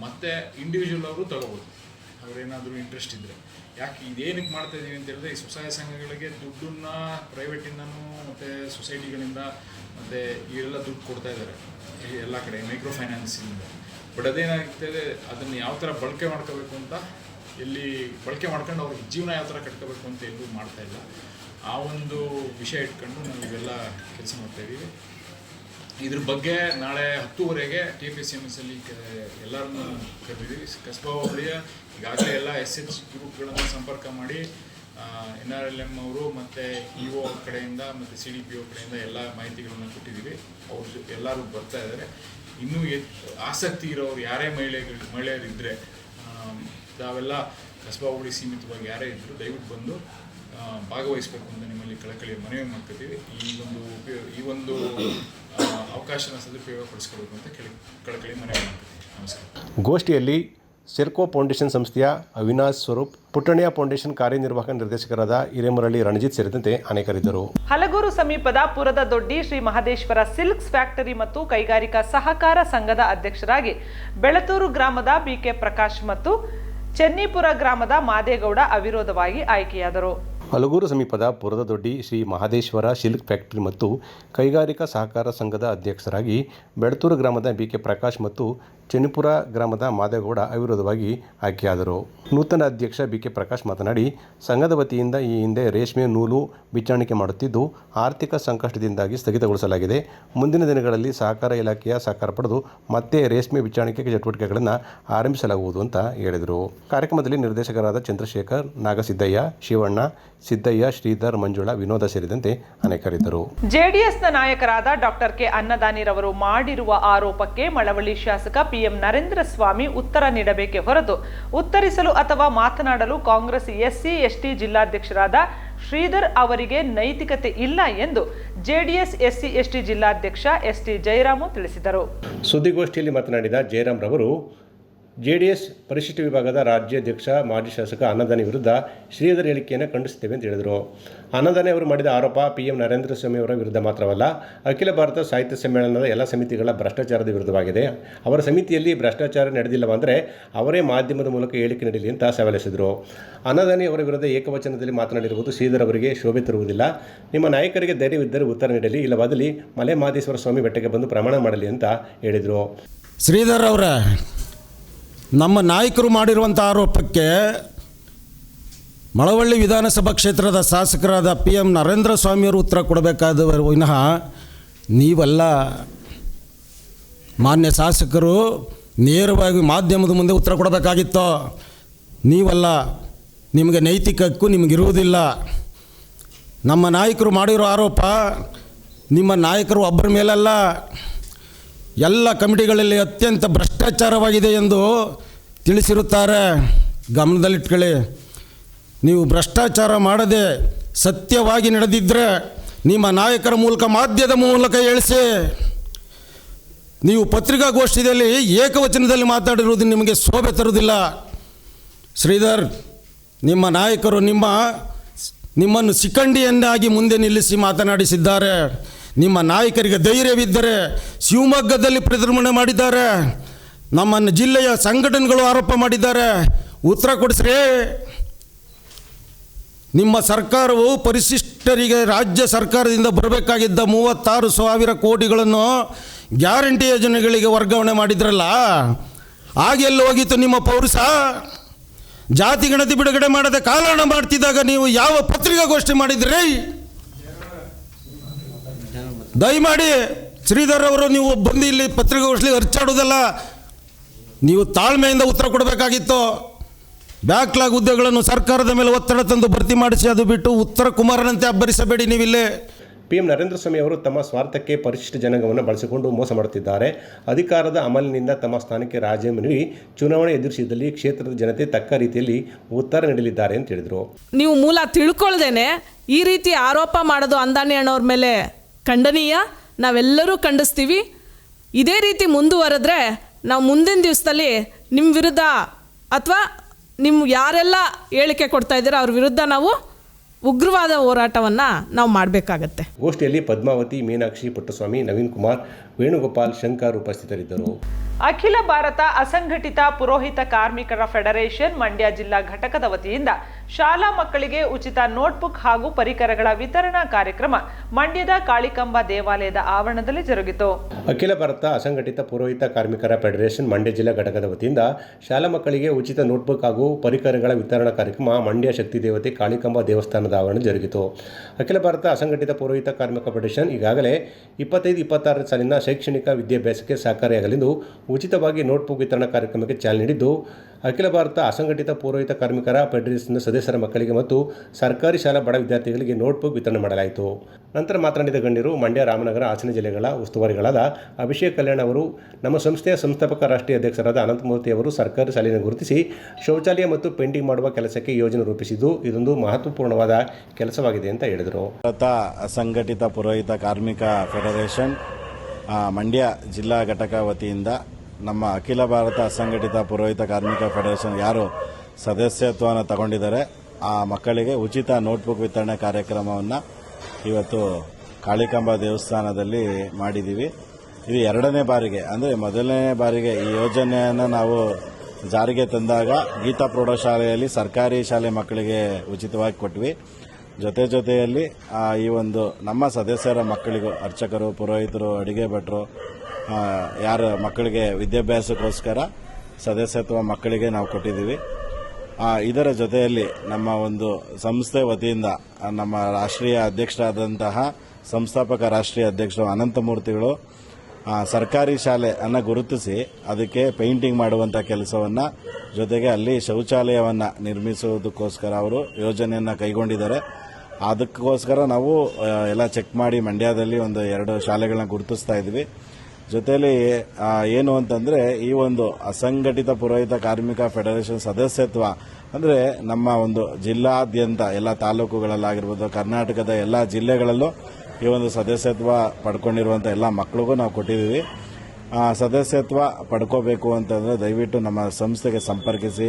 ಮತ್ತು ಇಂಡಿವಿಜುವಲ್ ಅವರು ತಗೋಬೋದು. ಅವರೇನಾದರೂ ಇಂಟ್ರೆಸ್ಟ್ ಇದ್ದರೆ ಯಾಕೆ ಇದೇನಕ್ಕೆ ಮಾಡ್ತಾ ಇದ್ದೀವಿ ಅಂತ ಹೇಳಿದ್ರೆ ಈ ಸ್ವಸಹಾಯ ಸಂಘಗಳಿಗೆ ದುಡ್ಡನ್ನು ಪ್ರೈವೇಟಿಂದನೂ ಮತ್ತು ಸೊಸೈಟಿಗಳಿಂದ ಮತ್ತು ಇವೆಲ್ಲ ದುಡ್ಡು ಕೊಡ್ತಾ ಇದ್ದಾರೆ. ಎಲ್ಲ ಕಡೆ ಮೈಕ್ರೋ ಫೈನಾನ್ಸಿಂದ ಬಟ್ ಅದೇನಾಗ್ತದೆ ಅದನ್ನು ಯಾವ ಥರ ಬಳಕೆ ಮಾಡ್ಕೋಬೇಕು ಅಂತ ಎಲ್ಲಿ ಬಳಕೆ ಮಾಡ್ಕೊಂಡು ಅವ್ರಿಗೆ ಜೀವನ ಯಾವ ಥರ ಕಟ್ಕೋಬೇಕು ಅಂತ ಎಲ್ಲೂ ಮಾಡ್ತಾ ಇಲ್ಲ. ಆ ಒಂದು ವಿಷಯ ಇಟ್ಕೊಂಡು ನಾವು ಇವೆಲ್ಲ ಕೆಲಸ ಮಾಡ್ತಾ ಇದ್ದೀವಿ ಇದ್ರ ಬಗ್ಗೆ ನಾಳೆ ಹತ್ತುವರೆಗೆ T P C M S ಅಲ್ಲಿ ಎಲ್ಲರನ್ನು ಕರೆದಿದ್ದೀವಿ. ಕಸ್ಬಾ ಹೋಬಳಿಯ ಈಗಾಗಲೇ ಎಲ್ಲ ಎಸ್ ಎಚ್ ಗ್ರೂಪ್ಗಳನ್ನು ಸಂಪರ್ಕ ಮಾಡಿ ಎನ್ ಆರ್ ಎಲ್ ಎಂ ಅವರು ಮತ್ತು ಇ ಒ ಕಡೆಯಿಂದ ಮತ್ತು ಸಿ ಡಿ ಪಿ ಒ ಕಡೆಯಿಂದ ಎಲ್ಲ ಮಾಹಿತಿಗಳನ್ನು ಕೊಟ್ಟಿದ್ದೀವಿ. ಅವ್ರ ಜೊತೆ ಎಲ್ಲರೂ ಬರ್ತಾ ಇದ್ದಾರೆ. ಇನ್ನೂ ಆಸಕ್ತಿ ಇರೋರು ಯಾರೇ ಮಹಿಳೆಗಳು ಮಹಿಳೆಯರಿದ್ದರೆ ತಾವೆಲ್ಲ ಕಸ್ಬಾ ಹೋಬಳಿ ಸೀಮಿತವಾಗಿ ಯಾರೇ ಇದ್ದರೂ ದಯವಿಟ್ಟು ಬಂದು ಭಾಗವಹಿಸಬೇಕು ಅಂತ ನಿಮ್ಮಲ್ಲಿ ಕಳಕಳಿ ಮನವಿ ಮಾಡ್ಕೊತೀವಿ. ಈ ಒಂದು ಉಪಯೋಗ ಈ ಒಂದು ಅವಕಾಶನ ಸದುಪಯೋಗ ಪಡಿಸ್ಕೊಳ್ಬೇಕು ಅಂತ ಕೇಳಿ ಕಳಕಳಿ ಮನವಿ ಮಾಡ್ಕೊತೀವಿ ನಮಸ್ಕಾರ. ಗೋಷ್ಠಿಯಲ್ಲಿ ಸೆರ್ಕೋ ಫೌಂಡೇಶನ್ ಸಂಸ್ಥೆಯ ಅವಿನಾಶ್ ಸ್ವರೂಪ್ ಪುಟ್ಟಣಿಯ ಫೌಂಡೇಶನ್ ಕಾರ್ಯನಿರ್ವಾಹಕ ನಿರ್ದೇಶಕರಾದ ಹಿರೇಮರಳ್ಳಿ ರಣಜಿತ್ ಸೇರಿದಂತೆ ಅನೇಕರಿದ್ದರು. ಹಲಗೂರು ಸಮೀಪದ ಪುರದ ದೊಡ್ಡಿ ಶ್ರೀ ಮಹದೇಶ್ವರ ಸಿಲ್ಕ್ಸ್ ಫ್ಯಾಕ್ಟರಿ ಮತ್ತು ಕೈಗಾರಿಕಾ ಸಹಕಾರ ಸಂಘದ ಅಧ್ಯಕ್ಷರಾಗಿ ಬೆಳತೂರು ಗ್ರಾಮದ ಬಿಕೆ ಪ್ರಕಾಶ್ ಮತ್ತು ಚೆನ್ನಿಪುರ ಗ್ರಾಮದ ಮಾದೇಗೌಡ ಅವಿರೋಧವಾಗಿ ಆಯ್ಕೆಯಾದರು. ಹಲಗೂರು ಸಮೀಪದ ಪುರದದೊಡ್ಡಿ ಶ್ರೀ ಮಹದೇಶ್ವರ ಸಿಲ್ಕ್ ಫ್ಯಾಕ್ಟರಿ ಮತ್ತು ಕೈಗಾರಿಕಾ ಸಹಕಾರ ಸಂಘದ ಅಧ್ಯಕ್ಷರಾಗಿ ಬೆಳ್ತೂರು ಗ್ರಾಮದ ಬಿ ಕೆ ಪ್ರಕಾಶ್ ಮತ್ತು ಚೆನ್ನಿಪುರ ಗ್ರಾಮದ ಮಾದೇಗೌಡ ಅವಿರೋಧವಾಗಿ ಆಯ್ಕೆಯಾದರು. ನೂತನ ಅಧ್ಯಕ್ಷ ಬಿ ಕೆ ಪ್ರಕಾಶ್ ಮಾತನಾಡಿ, ಸಂಘದ ವತಿಯಿಂದ ಈ ಹಿಂದೆ ರೇಷ್ಮೆ ನೂಲು ಬಿಚ್ಚಾಣಿಕೆ ಮಾಡುತ್ತಿದ್ದು, ಆರ್ಥಿಕ ಸಂಕಷ್ಟದಿಂದಾಗಿ ಸ್ಥಗಿತಗೊಳಿಸಲಾಗಿದೆ. ಮುಂದಿನ ದಿನಗಳಲ್ಲಿ ಸಹಕಾರ ಇಲಾಖೆಯ ಸಹಕಾರ ಪಡೆದು ಮತ್ತೆ ರೇಷ್ಮೆ ಬಿಚ್ಚಾಣಿಕೆ ಚಟುವಟಿಕೆಗಳನ್ನು ಆರಂಭಿಸಲಾಗುವುದು ಅಂತ ಹೇಳಿದರು. ಕಾರ್ಯಕ್ರಮದಲ್ಲಿ ನಿರ್ದೇಶಕರಾದ ಚಂದ್ರಶೇಖರ್, ನಾಗಸಿದ್ದಯ್ಯ, ಶಿವಣ್ಣ, ಸಿದ್ದಯ್ಯ, ಶ್ರೀಧರ್, ಮಂಜುಳಾ, ವಿನೋದ ಸೇರಿದಂತೆ ಅನೇಕರಿದ್ದರು. ಜೆಡಿಎಸ್ನ ನಾಯಕರಾದ ಡಾಕ್ಟರ್ ಕೆ. ಅನ್ನದಾನಿರವರು ಮಾಡಿರುವ ಆರೋಪಕ್ಕೆ ಮಳವಳ್ಳಿ ಶಾಸಕ ಪಿಎಂ ನರೇಂದ್ರ ಸ್ವಾಮಿ ಉತ್ತರ ನೀಡಬೇಕೆ ಹೊರತು ಉತ್ತರಿಸಲು ಅಥವಾ ಮಾತನಾಡಲು ಕಾಂಗ್ರೆಸ್ ಎಸ್ಸಿ, ಎಸ್ಟಿ ಜಿಲ್ಲಾಧ್ಯಕ್ಷರಾದ ಶ್ರೀಧರ್ ಅವರಿಗೆ ನೈತಿಕತೆ ಇಲ್ಲ ಎಂದು ಜೆಡಿಎಸ್, ಎಸ್ಸಿ, ಎಸ್ಟಿ ಜಿಲ್ಲಾಧ್ಯಕ್ಷ ಎಸ್ಟಿ ಜಯರಾಮು ತಿಳಿಸಿದರು. ಸುದ್ದಿಗೋಷ್ಠಿಯಲ್ಲಿ ಮಾತನಾಡಿದ ಜಯರಾಮ್ ರವರು ಜೆಡಿಎಸ್ ಪರಿಶಿಷ್ಟ ವಿಭಾಗದ ರಾಜ್ಯಾಧ್ಯಕ್ಷ, ಮಾಜಿ ಶಾಸಕ ಅನ್ನದಾನಿ ವಿರುದ್ಧ ಶ್ರೀಧರ್ ಹೇಳಿಕೆಯನ್ನು ಖಂಡಿಸುತ್ತೇವೆ ಅಂತ ಹೇಳಿದರು. ಅನ್ನದಾನಿ ಅವರು ಮಾಡಿದ ಆರೋಪ ಪಿ ಎಂ ನರೇಂದ್ರ ಸ್ವಾಮಿ ಅವರ ವಿರುದ್ಧ ಮಾತ್ರವಲ್ಲ, ಅಖಿಲ ಭಾರತ ಸಾಹಿತ್ಯ ಸಮ್ಮೇಳನದ ಎಲ್ಲ ಸಮಿತಿಗಳ ಭ್ರಷ್ಟಾಚಾರದ ವಿರುದ್ಧವಾಗಿದೆ. ಅವರ ಸಮಿತಿಯಲ್ಲಿ ಭ್ರಷ್ಟಾಚಾರ ನಡೆದಿಲ್ಲವೆಂದರೆ ಅವರೇ ಮಾಧ್ಯಮದ ಮೂಲಕ ಹೇಳಿಕೆ ನೀಡಲಿ ಅಂತ ಸವಾಲಿಸಿದರು. ಅನ್ನದಾನಿ ಅವರ ವಿರುದ್ಧ ಏಕವಚನದಲ್ಲಿ ಮಾತನಾಡಿರುವುದು ಶ್ರೀಧರ್ ಅವರಿಗೆ ಶೋಭೆ ತರುವುದಿಲ್ಲ. ನಿಮ್ಮ ನಾಯಕರಿಗೆ ಧೈರ್ಯವಿದ್ದರೆ ಉತ್ತರ ನೀಡಲಿ, ಇಲ್ಲವಾದಲ್ಲಿ ಮಲೆ ಮಾದೇಶ್ವರ ಸ್ವಾಮಿ ಬೆಟ್ಟಕ್ಕೆ ಬಂದು ಪ್ರಮಾಣ ಮಾಡಲಿ ಅಂತ ಹೇಳಿದರು. ಶ್ರೀಧರ್ ಅವರ ನಮ್ಮ ನಾಯಕರು ಮಾಡಿರುವಂಥ ಆರೋಪಕ್ಕೆ ಮಳವಳ್ಳಿ ವಿಧಾನಸಭಾ ಕ್ಷೇತ್ರದ ಶಾಸಕರಾದ ಪಿ ಎಂ ನರೇಂದ್ರ ಸ್ವಾಮಿಯವರು ಉತ್ತರ ಕೊಡಬೇಕಾದ ವಿನಃ ನೀವಲ್ಲ. ಮಾನ್ಯ ಶಾಸಕರು ನೇರವಾಗಿ ಮಾಧ್ಯಮದ ಮುಂದೆ ಉತ್ತರ ಕೊಡಬೇಕಾಗಿತ್ತು. ನೀವಲ್ಲ, ನಿಮಗೆ ನೈತಿಕ ಹಕ್ಕು ನಿಮಗಿರುವುದಿಲ್ಲ. ನಮ್ಮ ನಾಯಕರು ಮಾಡಿರೋ ಆರೋಪ ನಿಮ್ಮ ನಾಯಕರು ಒಬ್ಬರ ಮೇಲಲ್ಲ. ಎಲ್ಲ ಕಮಿಟಿಗಳಲ್ಲಿ ಅತ್ಯಂತ ಭ್ರಷ್ಟಾಚಾರವಾಗಿದೆ ಎಂದು ತಿಳಿಸಿರುತ್ತಾರೆ. ಗಮನದಲ್ಲಿಟ್ಕೊಳ್ಳಿ. ನೀವು ಭ್ರಷ್ಟಾಚಾರ ಮಾಡದೆ ಸತ್ಯವಾಗಿ ನಡೆದಿದ್ದರೆ ನಿಮ್ಮ ನಾಯಕರ ಮೂಲಕ ಮಾಧ್ಯದ ಮೂಲಕ ಹೇಳಿಸಿ ನೀವು ಪತ್ರಿಕಾಗೋಷ್ಠಿಯಲ್ಲಿ ಏಕವಚನದಲ್ಲಿ ಮಾತಾಡಿರುವುದು ನಿಮಗೆ ಶೋಭೆ ತರುವುದಿಲ್ಲ. ಶ್ರೀಧರ್, ನಿಮ್ಮ ನಾಯಕರು ನಿಮ್ಮ ನಿಮ್ಮನ್ನು ಸಿಕ್ಕಂಡಿಯನ್ನಾಗಿ ಮುಂದೆ ನಿಲ್ಲಿಸಿ ಮಾತನಾಡಿಸಿದ್ದಾರೆ. ನಿಮ್ಮ ನಾಯಕರಿಗೆ ಧೈರ್ಯವಿದ್ದರೆ ಶಿವಮೊಗ್ಗದಲ್ಲಿ ಪ್ರತಿಭಟನೆ ಮಾಡಿದ್ದಾರೆ. ನಮ್ಮನ್ನು ಜಿಲ್ಲೆಯ ಸಂಘಟನೆಗಳು ಆರೋಪ ಮಾಡಿದ್ದಾರೆ. ಉತ್ತರ ಕೊಡಿಸ್ರಿ. ನಿಮ್ಮ ಸರ್ಕಾರವು ಪರಿಶಿಷ್ಟರಿಗೆ ರಾಜ್ಯ ಸರ್ಕಾರದಿಂದ ಬರಬೇಕಾಗಿದ್ದ ಮೂವತ್ತಾರು ಸಾವಿರ ಕೋಟಿಗಳನ್ನು ಗ್ಯಾರಂಟಿ ಯೋಜನೆಗಳಿಗೆ ವರ್ಗಾವಣೆ ಮಾಡಿದ್ರಲ್ಲ? ಆಗೆಲ್ಲ ಹೋಗಿತ್ತು ನಿಮ್ಮ ಪೌರುಷ ಜಾತಿ ಗಣತಿ ಬಿಡುಗಡೆ ಮಾಡದೆ ಕಾಲಹರಣ ಮಾಡ್ತಿದ್ದಾಗ ನೀವು ಯಾವ ಪತ್ರಿಕಾಗೋಷ್ಠಿ ಮಾಡಿದ್ರಿ? ದಯಮಾಡಿ ಶ್ರೀಧರ್ ಅವರು ನೀವು ಬಂದು ಇಲ್ಲಿ ಪತ್ರಿಕಾಗೋಷ್ಠಿ ಅರ್ಚಾಡೋದಲ್ಲ ನೀವು ತಾಳ್ಮೆಯಿಂದ ಉತ್ತರ ಕೊಡಬೇಕಾಗಿತ್ತು. ಬ್ಯಾಕ್ಲಾಗ್ ಹುದ್ದೆಗಳನ್ನು ಸರ್ಕಾರದ ಮೇಲೆ ಒತ್ತಡ ತಂದು ಭರ್ತಿ ಮಾಡಿಸಿ ಅದು ಬಿಟ್ಟು ಉತ್ತರ ಕುಮಾರನಂತೆ ಅಬ್ಬರಿಸಬೇಡಿ ನೀವಿಲ್ಲೇ. ಪಿ ಎಂ ನರೇಂದ್ರ ಸ್ವಾಮಿ ಅವರು ತಮ್ಮ ಸ್ವಾರ್ಥಕ್ಕೆ ಪರಿಶಿಷ್ಟ ಜನಾಂಗವನ್ನು ಬಳಸಿಕೊಂಡು ಮೋಸ ಮಾಡುತ್ತಿದ್ದಾರೆ. ಅಧಿಕಾರದ ಅಮಲಿನಿಂದ ತಮ್ಮ ಸ್ಥಾನಕ್ಕೆ ರಾಜೀನಾಮೆ ನೀಡಿ ಚುನಾವಣೆ ಎದುರಿಸಿದಲ್ಲಿ ಕ್ಷೇತ್ರದ ಜನತೆ ತಕ್ಕ ರೀತಿಯಲ್ಲಿ ಉತ್ತರ ನೀಡಲಿದ್ದಾರೆ ಅಂತ ಹೇಳಿದರು. ನೀವು ಮೂಲ ತಿಳ್ಕೊಳ್ದೇನೆ ಈ ರೀತಿ ಆರೋಪ ಮಾಡೋದು ಅಂದಾನಿ ಅಣ್ಣವ್ರ ಮೇಲೆ. ಖಂಡನೀಯ, ನಾವೆಲ್ಲರೂ ಖಂಡಿಸ್ತೀವಿ. ಇದೇ ರೀತಿ ಮುಂದುವರೆದ್ರೆ ನಾವು ಮುಂದಿನ ದಿವಸದಲ್ಲಿ ನಿಮ್ಮ ವಿರುದ್ಧ ಅಥವಾ ನಿಮ್ಮ ಯಾರೆಲ್ಲ ಹೇಳಿಕೆ ಕೊಡ್ತಾ ಇದ್ದೀರೋ ಅವ್ರ ವಿರುದ್ಧ ನಾವು ಉಗ್ರವಾದ ಹೋರಾಟವನ್ನು ನಾವು ಮಾಡಬೇಕಾಗತ್ತೆ. ಗೋಷ್ಠಿಯಲ್ಲಿ ಪದ್ಮಾವತಿ, ಮೀನಾಕ್ಷಿ ಪುಟ್ಟಸ್ವಾಮಿ, ನವೀನ್ ಕುಮಾರ್, ವೇಣುಗೋಪಾಲ್ ಶಂಕರ್ ಉಪಸ್ಥಿತರಿದ್ದರು. ಅಖಿಲ ಭಾರತ ಅಸಂಘಟಿತ ಪುರೋಹಿತ ಕಾರ್ಮಿಕರ ಫೆಡರೇಷನ್ ಮಂಡ್ಯ ಜಿಲ್ಲಾ ಘಟಕದ ವತಿಯಿಂದ ಶಾಲಾ ಮಕ್ಕಳಿಗೆ ಉಚಿತ ನೋಟ್ಬುಕ್ ಹಾಗೂ ಪರಿಕರಗಳ ವಿತರಣಾ ಕಾರ್ಯಕ್ರಮ ಮಂಡ್ಯದ ಕಾಳಿಕಂಬ ದೇವಾಲಯದ ಆವರಣದಲ್ಲಿ ಜರುಗಿತು. ಅಖಿಲ ಭಾರತ ಅಸಂಘಟಿತ ಪುರೋಹಿತ ಕಾರ್ಮಿಕರ ಫೆಡರೇಷನ್ ಮಂಡ್ಯ ಜಿಲ್ಲಾ ಘಟಕದ ವತಿಯಿಂದ ಶಾಲಾ ಮಕ್ಕಳಿಗೆ ಉಚಿತ ನೋಟ್ಬುಕ್ ಹಾಗೂ ಪರಿಕರಗಳ ವಿತರಣಾ ಕಾರ್ಯಕ್ರಮ ಮಂಡ್ಯ ಶಕ್ತಿ ದೇವತೆ ಕಾಳಿಕಂಬ ದೇವಸ್ಥಾನದ ಆವರಣ ಜರುಗಿತು. ಅಖಿಲ ಭಾರತ ಅಸಂಘಟಿತ ಪುರೋಹಿತ ಕಾರ್ಮಿಕ ಫೆಡರೇಷನ್ ಈಗಾಗಲೇ ಇಪ್ಪತ್ತೈದು ಇಪ್ಪತ್ತಾರನೇ ಸಾಲಿನ ಶೈಕ್ಷಣಿಕ ವಿದ್ಯಾಭ್ಯಾಸಕ್ಕೆ ಸಹಕಾರಿಯಾಗಲೆಂದು ಉಚಿತವಾಗಿ ನೋಟ್ಬುಕ್ ವಿತರಣಾ ಕಾರ್ಯಕ್ರಮಕ್ಕೆ ಚಾಲನೆ ನೀಡಿದ್ದು, ಅಖಿಲ ಭಾರತ ಅಸಂಘಟಿತ ಪೌರೋಹಿತ ಕಾರ್ಮಿಕರ ಫೆಡರೇಷನ್ನ ಸದಸ್ಯರ ಮಕ್ಕಳಿಗೆ ಮತ್ತು ಸರ್ಕಾರಿ ಶಾಲಾ ಬಡ ವಿದ್ಯಾರ್ಥಿಗಳಿಗೆ ನೋಟ್ಬುಕ್ ವಿತರಣೆ ಮಾಡಲಾಯಿತು. ನಂತರ ಮಾತನಾಡಿದ ಗಣ್ಯರು, ಮಂಡ್ಯ ರಾಮನಗರ, ಹಾಸನ ಜಿಲ್ಲೆಗಳ ಉಸ್ತುವಾರಿಗಳಾದ ಅಭಿಷೇಕ್ ಕಲ್ಯಾಣ್ ಅವರು, ನಮ್ಮ ಸಂಸ್ಥೆಯ ಸಂಸ್ಥಾಪಕ ರಾಷ್ಟ್ರೀಯ ಅಧ್ಯಕ್ಷರಾದ ಅನಂತಮೂರ್ತಿ ಅವರು ಸರ್ಕಾರಿ ಶಾಲೆಯನ್ನು ಗುರುತಿಸಿ, ಶೌಚಾಲಯ ಮತ್ತು ಪೇಂಟಿಂಗ್ ಮಾಡುವ ಕೆಲಸಕ್ಕೆ ಯೋಜನೆ ರೂಪಿಸಿದ್ದು, ಇದೊಂದು ಮಹತ್ವಪೂರ್ಣವಾದ ಕೆಲಸವಾಗಿದೆ ಅಂತ ಹೇಳಿದರು. ಭಾರತ ಅಸಂಘಟಿತ ಪುರೋಹಿತ ಕಾರ್ಮಿಕ ಫೆಡರೇಷನ್ ಮಂಡ್ಯ ಜಿಲ್ಲಾ ಘಟಕ ವತಿಯಿಂದ ನಮ್ಮ ಅಖಿಲ ಭಾರತ ಅಸಂಘಟಿತ ಪುರೋಹಿತ ಕಾರ್ಮಿಕ ಫೆಡರೇಷನ್ ಯಾರು ಸದಸ್ಯತ್ವವನ್ನು ತಗೊಂಡಿದ್ದಾರೆ, ಆ ಮಕ್ಕಳಿಗೆ ಉಚಿತ ನೋಟ್ಬುಕ್ ವಿತರಣೆ ಕಾರ್ಯಕ್ರಮವನ್ನು ಇವತ್ತು ಕಾಳಿಕಾಂಬ ದೇವಸ್ಥಾನದಲ್ಲಿ ಮಾಡಿದ್ದೀವಿ ಇದು ಎರಡನೇ ಬಾರಿಗೆ, ಅಂದರೆ ಮೊದಲನೇ ಬಾರಿಗೆ ಈ ಯೋಜನೆಯನ್ನು ನಾವು ಜಾರಿಗೆ ತಂದಾಗ ಗೀತಾ ಪ್ರೌಢಶಾಲೆಯಲ್ಲಿ ಸರ್ಕಾರಿ ಶಾಲೆ ಮಕ್ಕಳಿಗೆ ಉಚಿತವಾಗಿ ಕೊಟ್ವಿ. ಜೊತೆ ಜೊತೆಯಲ್ಲಿ ಈ ಒಂದು ನಮ್ಮ ಸದಸ್ಯರ ಮಕ್ಕಳಿಗೂ ಅರ್ಚಕರು, ಪುರೋಹಿತರು, ಅಡಿಗೆ ಭಟ್ರು ಯಾರ ಮಕ್ಕಳಿಗೆ ವಿದ್ಯಾಭ್ಯಾಸಕ್ಕೋಸ್ಕರ ಸದಸ್ಯತ್ವ ಮಕ್ಕಳಿಗೆ ನಾವು ಕೊಟ್ಟಿದ್ದೀವಿ. ಇದರ ಜೊತೆಯಲ್ಲಿ ನಮ್ಮ ಒಂದು ಸಂಸ್ಥೆ ವತಿಯಿಂದ ನಮ್ಮ ರಾಷ್ಟ್ರೀಯ ಅಧ್ಯಕ್ಷರಾದಂತಹ ಸಂಸ್ಥಾಪಕ ರಾಷ್ಟ್ರೀಯ ಅಧ್ಯಕ್ಷರು ಅನಂತಮೂರ್ತಿಗಳು ಸರ್ಕಾರಿ ಶಾಲೆ ಅನ್ನು ಗುರುತಿಸಿ ಅದಕ್ಕೆ ಪೇಂಟಿಂಗ್ ಮಾಡುವಂತ ಕೆಲಸವನ್ನ ಜೊತೆಗೆ ಅಲ್ಲಿ ಶೌಚಾಲಯವನ್ನ ನಿರ್ಮಿಸುವುದಕ್ಕೋಸ್ಕರ ಅವರು ಯೋಜನೆಯನ್ನ ಕೈಗೊಂಡಿದ್ದಾರೆ. ಅದಕ್ಕೋಸ್ಕರ ನಾವು ಎಲ್ಲ ಚೆಕ್ ಮಾಡಿ ಮಂಡ್ಯದಲ್ಲಿ ಒಂದು ಎರಡು ಶಾಲೆಗಳನ್ನ ಗುರುತಿಸ್ತಾ ಇದ್ವಿ. ಜೊತೆಲಿ ಆ, ಏನು ಅಂತಂದ್ರೆ ಈ ಒಂದು ಅಸಂಘಟಿತ ಪುರೋಹಿತ ಕಾರ್ಮಿಕ ಫೆಡರೇಷನ್ ಸದಸ್ಯತ್ವ ಅಂದ್ರೆ ನಮ್ಮ ಒಂದು ಜಿಲ್ಲಾದ್ಯಂತ ಎಲ್ಲ ತಾಲೂಕುಗಳಲ್ಲಾಗಿರ್ಬೋದು ಕರ್ನಾಟಕದ ಎಲ್ಲ ಜಿಲ್ಲೆಗಳಲ್ಲೂ ಈ ಒಂದು ಸದಸ್ಯತ್ವ ಪಡ್ಕೊಂಡಿರುವಂಥ ಎಲ್ಲ ಮಕ್ಕಳಿಗೂ ನಾವು ಕೊಟ್ಟಿದ್ದೀವಿ. ಸದಸ್ಯತ್ವ ಪಡ್ಕೋಬೇಕು ಅಂತಂದ್ರೆ ದಯವಿಟ್ಟು ನಮ್ಮ ಸಂಸ್ಥೆಗೆ ಸಂಪರ್ಕಿಸಿ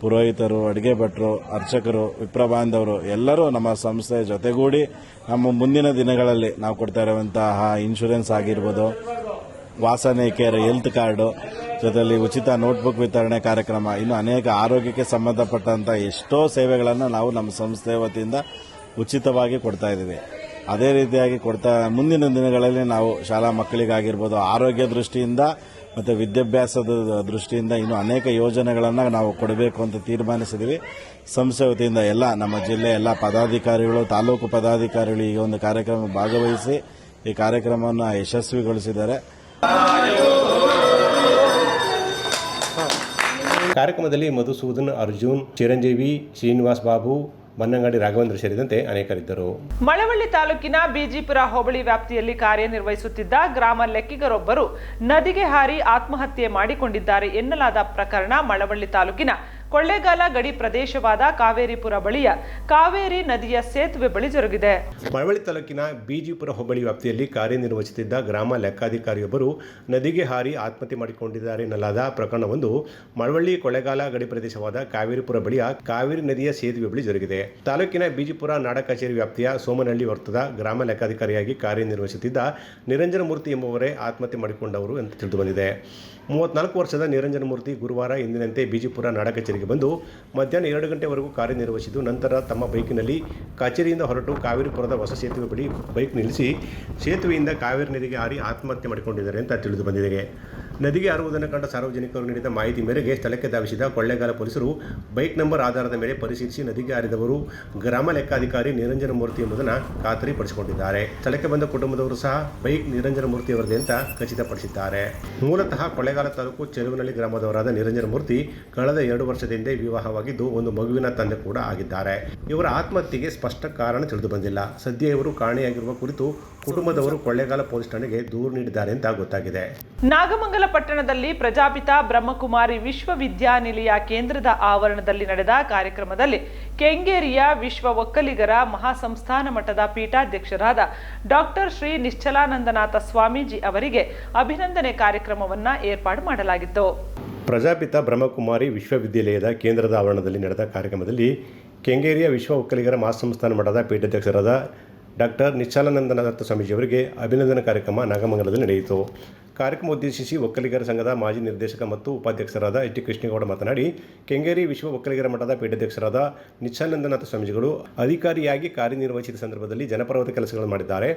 ಪುರೋಹಿತರು ಅಡುಗೆ ಭಟ್ರು ಅರ್ಚಕರು ವಿಪ್ರಬಾಂಧವರು ಎಲ್ಲರೂ ನಮ್ಮ ಸಂಸ್ಥೆ ಜೊತೆಗೂಡಿ ನಮ್ಮ ಮುಂದಿನ ದಿನಗಳಲ್ಲಿ ನಾವು ಕೊಡ್ತಾ ಇರುವಂತಹ ಇನ್ಶೂರೆನ್ಸ್ ಆಗಿರ್ಬೋದು ವಾಸನೆ, ಕೇರ್ ಹೆಲ್ತ್ ಕಾರ್ಡು ಜೊತೆಯಲ್ಲಿ ಉಚಿತ ನೋಟ್ಬುಕ್ ವಿತರಣೆ ಕಾರ್ಯಕ್ರಮ. ಇನ್ನು ಅನೇಕ ಆರೋಗ್ಯಕ್ಕೆ ಸಂಬಂಧಪಟ್ಟಂತ ಎಷ್ಟೋ ಸೇವೆಗಳನ್ನು ನಾವು ನಮ್ಮ ಸಂಸ್ಥೆ ವತಿಯಿಂದ ಉಚಿತವಾಗಿ ಕೊಡ್ತಾ ಇದ್ದೀವಿ. ಅದೇ ರೀತಿಯಾಗಿ ಕೊಡ್ತಾ, ಮುಂದಿನ ದಿನಗಳಲ್ಲಿ ನಾವು ಶಾಲಾ ಮಕ್ಕಳಿಗಾಗಿರ್ಬೋದು, ಆರೋಗ್ಯ ದೃಷ್ಟಿಯಿಂದ ಮತ್ತು ವಿದ್ಯಾಭ್ಯಾಸದ ದೃಷ್ಟಿಯಿಂದ ಇನ್ನು ಅನೇಕ ಯೋಜನೆಗಳನ್ನು ನಾವು ಕೊಡಬೇಕು ಅಂತ ತೀರ್ಮಾನಿಸಿದ್ದೀವಿ. ಸಂಸ್ಥೆ ವತಿಯಿಂದ ಎಲ್ಲ, ನಮ್ಮ ಜಿಲ್ಲೆ ಎಲ್ಲ ಪದಾಧಿಕಾರಿಗಳು, ತಾಲೂಕು ಪದಾಧಿಕಾರಿಗಳು ಈ ಒಂದು ಕಾರ್ಯಕ್ರಮ ಭಾಗವಹಿಸಿ ಈ ಕಾರ್ಯಕ್ರಮವನ್ನು ಯಶಸ್ವಿಗೊಳಿಸಿದ್ದಾರೆ. ಕಾರ್ಯಕ್ರಮದಲ್ಲಿ ಮಧುಸೂದನ್, ಅರ್ಜುನ್, ಚಿರಂಜೀವಿ, ಶ್ರೀನಿವಾಸ್ ಬಾಬು ಮನ್ನಂಗಾಡಿ ರಾಘವೇಂದ್ರ ಸೇರಿದಂತೆ ಅನೇಕರಿದ್ದರು. ಮಳವಳ್ಳಿ ತಾಲೂಕಿನ ಬಿಜಿಪುರ ಹೋಬಳಿ ವ್ಯಾಪ್ತಿಯಲ್ಲಿ ಕಾರ್ಯನಿರ್ವಹಿಸುತ್ತಿದ್ದ ಗ್ರಾಮ ಲೆಕ್ಕಿಗರೊಬ್ಬರು ನದಿಗೆ ಹಾರಿ ಆತ್ಮಹತ್ಯೆ ಮಾಡಿಕೊಂಡಿದ್ದಾರೆ ಎನ್ನಲಾದ ಪ್ರಕರಣ ಮಳವಳ್ಳಿ ತಾಲೂಕಿನ ಕೊಳ್ಳೇಗಾಲ ಗಡಿ ಪ್ರದೇಶವಾದ ಕಾವೇರಿಪುರ ಬಳಿಯ ಕಾವೇರಿ ನದಿಯ ಸೇತುವೆ ಬಳಿ ಜರುಗಿದೆ. ಮಳವಳ್ಳಿ ತಾಲೂಕಿನ ಬಿಜಿಪುರ ಹೋಬಳಿ ವ್ಯಾಪ್ತಿಯಲ್ಲಿ ಕಾರ್ಯನಿರ್ವಹಿಸುತ್ತಿದ್ದ ಗ್ರಾಮ ಲೆಕ್ಕಾಧಿಕಾರಿಯೊಬ್ಬರು ನದಿಗೆ ಹಾರಿ ಆತ್ಮಹತ್ಯೆ ಮಾಡಿಕೊಂಡಿದ್ದಾರೆ ಎನ್ನಲಾದ ಪ್ರಕರಣವೊಂದು ಮಳವಳ್ಳಿ ಕೊಳ್ಳೇಗಾಲ ಗಡಿ ಪ್ರದೇಶವಾದ ಕಾವೇರಿಪುರ ಬಳಿಯ ಕಾವೇರಿ ನದಿಯ ಸೇತುವೆ ಬಳಿ ಜರುಗಿದೆ. ತಾಲೂಕಿನ ಬಿಜಿಪುರ ನಾಡ ಕಚೇರಿ ವ್ಯಾಪ್ತಿಯ ಸೋಮನಹಳ್ಳಿ ವರ್ತದ ಗ್ರಾಮ ಲೆಕ್ಕಾಧಿಕಾರಿಯಾಗಿ ಕಾರ್ಯನಿರ್ವಹಿಸುತ್ತಿದ್ದ ನಿರಂಜನ ಮೂರ್ತಿ ಎಂಬುವರೇ ಆತ್ಮಹತ್ಯೆ ಮಾಡಿಕೊಂಡವರು ಎಂದು ತಿಳಿದು ಬಂದಿದೆ ಮೂವತ್ನಾಲ್ಕು ವರ್ಷದ ನಿರಂಜನ ಮೂರ್ತಿ ಗುರುವಾರ ಎಂದಿನಂತೆ ಬಿಜಿಪುರ ನಾಡ ಕಚೇರಿಗೆ ಬಂದು ಮಧ್ಯಾಹ್ನ ಎರಡು ಗಂಟೆವರೆಗೂ ಕಾರ್ಯನಿರ್ವಹಿಸಿದ್ದು, ನಂತರ ತಮ್ಮ ಬೈಕಿನಲ್ಲಿ ಕಚೇರಿಯಿಂದ ಹೊರಟು ಕಾವೇರಿಪುರದ ಹೊಸ ಸೇತುವೆ ಬಳಿ ಬೈಕ್ ನಿಲ್ಲಿಸಿ ಸೇತುವೆಯಿಂದ ಕಾವೇರಿ ನದಿಗೆ ಹಾರಿ ಆತ್ಮಹತ್ಯೆ ಮಾಡಿಕೊಂಡಿದ್ದಾರೆ ಅಂತ ತಿಳಿದು ಬಂದಿದೆ. ನದಿಗೆ ಹಾರುವುದನ್ನು ಕಂಡ ಸಾರ್ವಜನಿಕರು ನೀಡಿದ ಮಾಹಿತಿ ಮೇರೆಗೆ ಸ್ಥಳಕ್ಕೆ ಧಾವಿಸಿದ ಕೊಳ್ಳೇಗಾಲ ಪೊಲೀಸರು ಬೈಕ್ ನಂಬರ್ ಆಧಾರದ ಮೇಲೆ ಪರಿಶೀಲಿಸಿ ನದಿಗೆ ಹಾರಿದವರು ಗ್ರಾಮ ಲೆಕ್ಕಾಧಿಕಾರಿ ನಿರಂಜನ ಮೂರ್ತಿ ಎಂಬುದನ್ನು ಖಾತರಿಪಡಿಸಿಕೊಂಡಿದ್ದಾರೆ. ಸ್ಥಳಕ್ಕೆ ಬಂದ ಕುಟುಂಬದವರು ಸಹ ಬೈಕ್ ನಿರಂಜನ ಮೂರ್ತಿಯವರದೇ ಅಂತ ಖಚಿತಪಡಿಸಿದ್ದಾರೆ. ಮೂಲತಃ ಕೊಳ್ಳೇಗಾಲ ತಾಲೂಕು ಚೆಲುವಿನಲ್ಲಿ ಗ್ರಾಮದವರಾದ ನಿರಂಜನ ಮೂರ್ತಿ ಕಳೆದ ಎರಡು ವರ್ಷದ ಹಿಂದೆ ವಿವಾಹವಾಗಿದ್ದು ಒಂದು ಮಗುವಿನ ತಂದೆ ಕೂಡ ಆಗಿದ್ದಾರೆ. ಇವರ ಆತ್ಮಹತ್ಯೆಗೆ ಸ್ಪಷ್ಟ ಕಾರಣ ತಿಳಿದು ಬಂದಿಲ್ಲ ಸದ್ಯ ಇವರು ಕಾಣೆಯಾಗಿರುವ ಕುರಿತು ಕುಟುಂಬದವರು ಕೊಳ್ಳೇಗಾಲ ಪೊಲೀಸ್ ಠಾಣೆಗೆ ದೂರು ನೀಡಿದ್ದಾರೆ ಅಂತ ಗೊತ್ತಾಗಿದೆ. ನಾಗಮಂಗಲ ಪಟ್ಟಣದಲ್ಲಿ ಪ್ರಜಾಪಿತ ಬ್ರಹ್ಮಕುಮಾರಿ ವಿಶ್ವವಿದ್ಯಾನಿಲಯ ಕೇಂದ್ರದ ಆವರಣದಲ್ಲಿ ನಡೆದ ಕಾರ್ಯಕ್ರಮದಲ್ಲಿ ಕೆಂಗೇರಿಯ ವಿಶ್ವ ಒಕ್ಕಲಿಗರ ಮಹಾಸಂಸ್ಥಾನ ಮಠದ ಪೀಠಾಧ್ಯಕ್ಷರಾದ ಡಾಕ್ಟರ್ ಶ್ರೀ ನಿಶ್ಚಲಾನಂದನಾಥ ಸ್ವಾಮೀಜಿ ಅವರಿಗೆ ಅಭಿನಂದನೆ ಕಾರ್ಯಕ್ರಮವನ್ನ ಏರ್ಪಾಡು ಮಾಡಲಾಗಿತ್ತು. ಪ್ರಜಾಪಿತ ಬ್ರಹ್ಮಕುಮಾರಿ ವಿಶ್ವವಿದ್ಯಾಲಯದ ಕೇಂದ್ರದ ಆವರಣದಲ್ಲಿ ನಡೆದ ಕಾರ್ಯಕ್ರಮದಲ್ಲಿ ಕೆಂಗೇರಿಯ ವಿಶ್ವ ಒಕ್ಕಲಿಗರ ಮಹಾಸಂಸ್ಥಾನ ಮಠದ ಪೀಠಾಧ್ಯಕ್ಷರಾದ ಡಾಕ್ಟರ್ ನಿಶ್ಚಲಾನಂದನಾಥ ಸ್ವಾಮೀಜಿಯವರಿಗೆ ಅಭಿನಂದನಾ ಕಾರ್ಯಕ್ರಮ ನಾಗಮಂಗಲದಲ್ಲಿ ನಡೆಯಿತು. ಕಾರ್ಯಕ್ರಮ ಉದ್ದೇಶಿಸಿ ಒಕ್ಕಲಿಗರ ಸಂಘದ ಮಾಜಿ ನಿರ್ದೇಶಕ ಮತ್ತು ಉಪಾಧ್ಯಕ್ಷರಾದ ಎಚ್ ಟಿ ಕೃಷ್ಣೇಗೌಡ ಮಾತನಾಡಿ, ಕೆಂಗೇರಿ ವಿಶ್ವ ಒಕ್ಕಲಿಗರ ಮಠದ ಪೀಠಾಧ್ಯಕ್ಷರಾದ ನಿತ್ಯಾನಂದನಾಥ ಸ್ವಾಮೀಜಿಗಳು ಅಧಿಕಾರಿಯಾಗಿ ಕಾರ್ಯನಿರ್ವಹಿಸಿದ ಸಂದರ್ಭದಲ್ಲಿ ಜನಪರವಾದ ಕೆಲಸಗಳನ್ನು ಮಾಡಿದ್ದಾರೆ.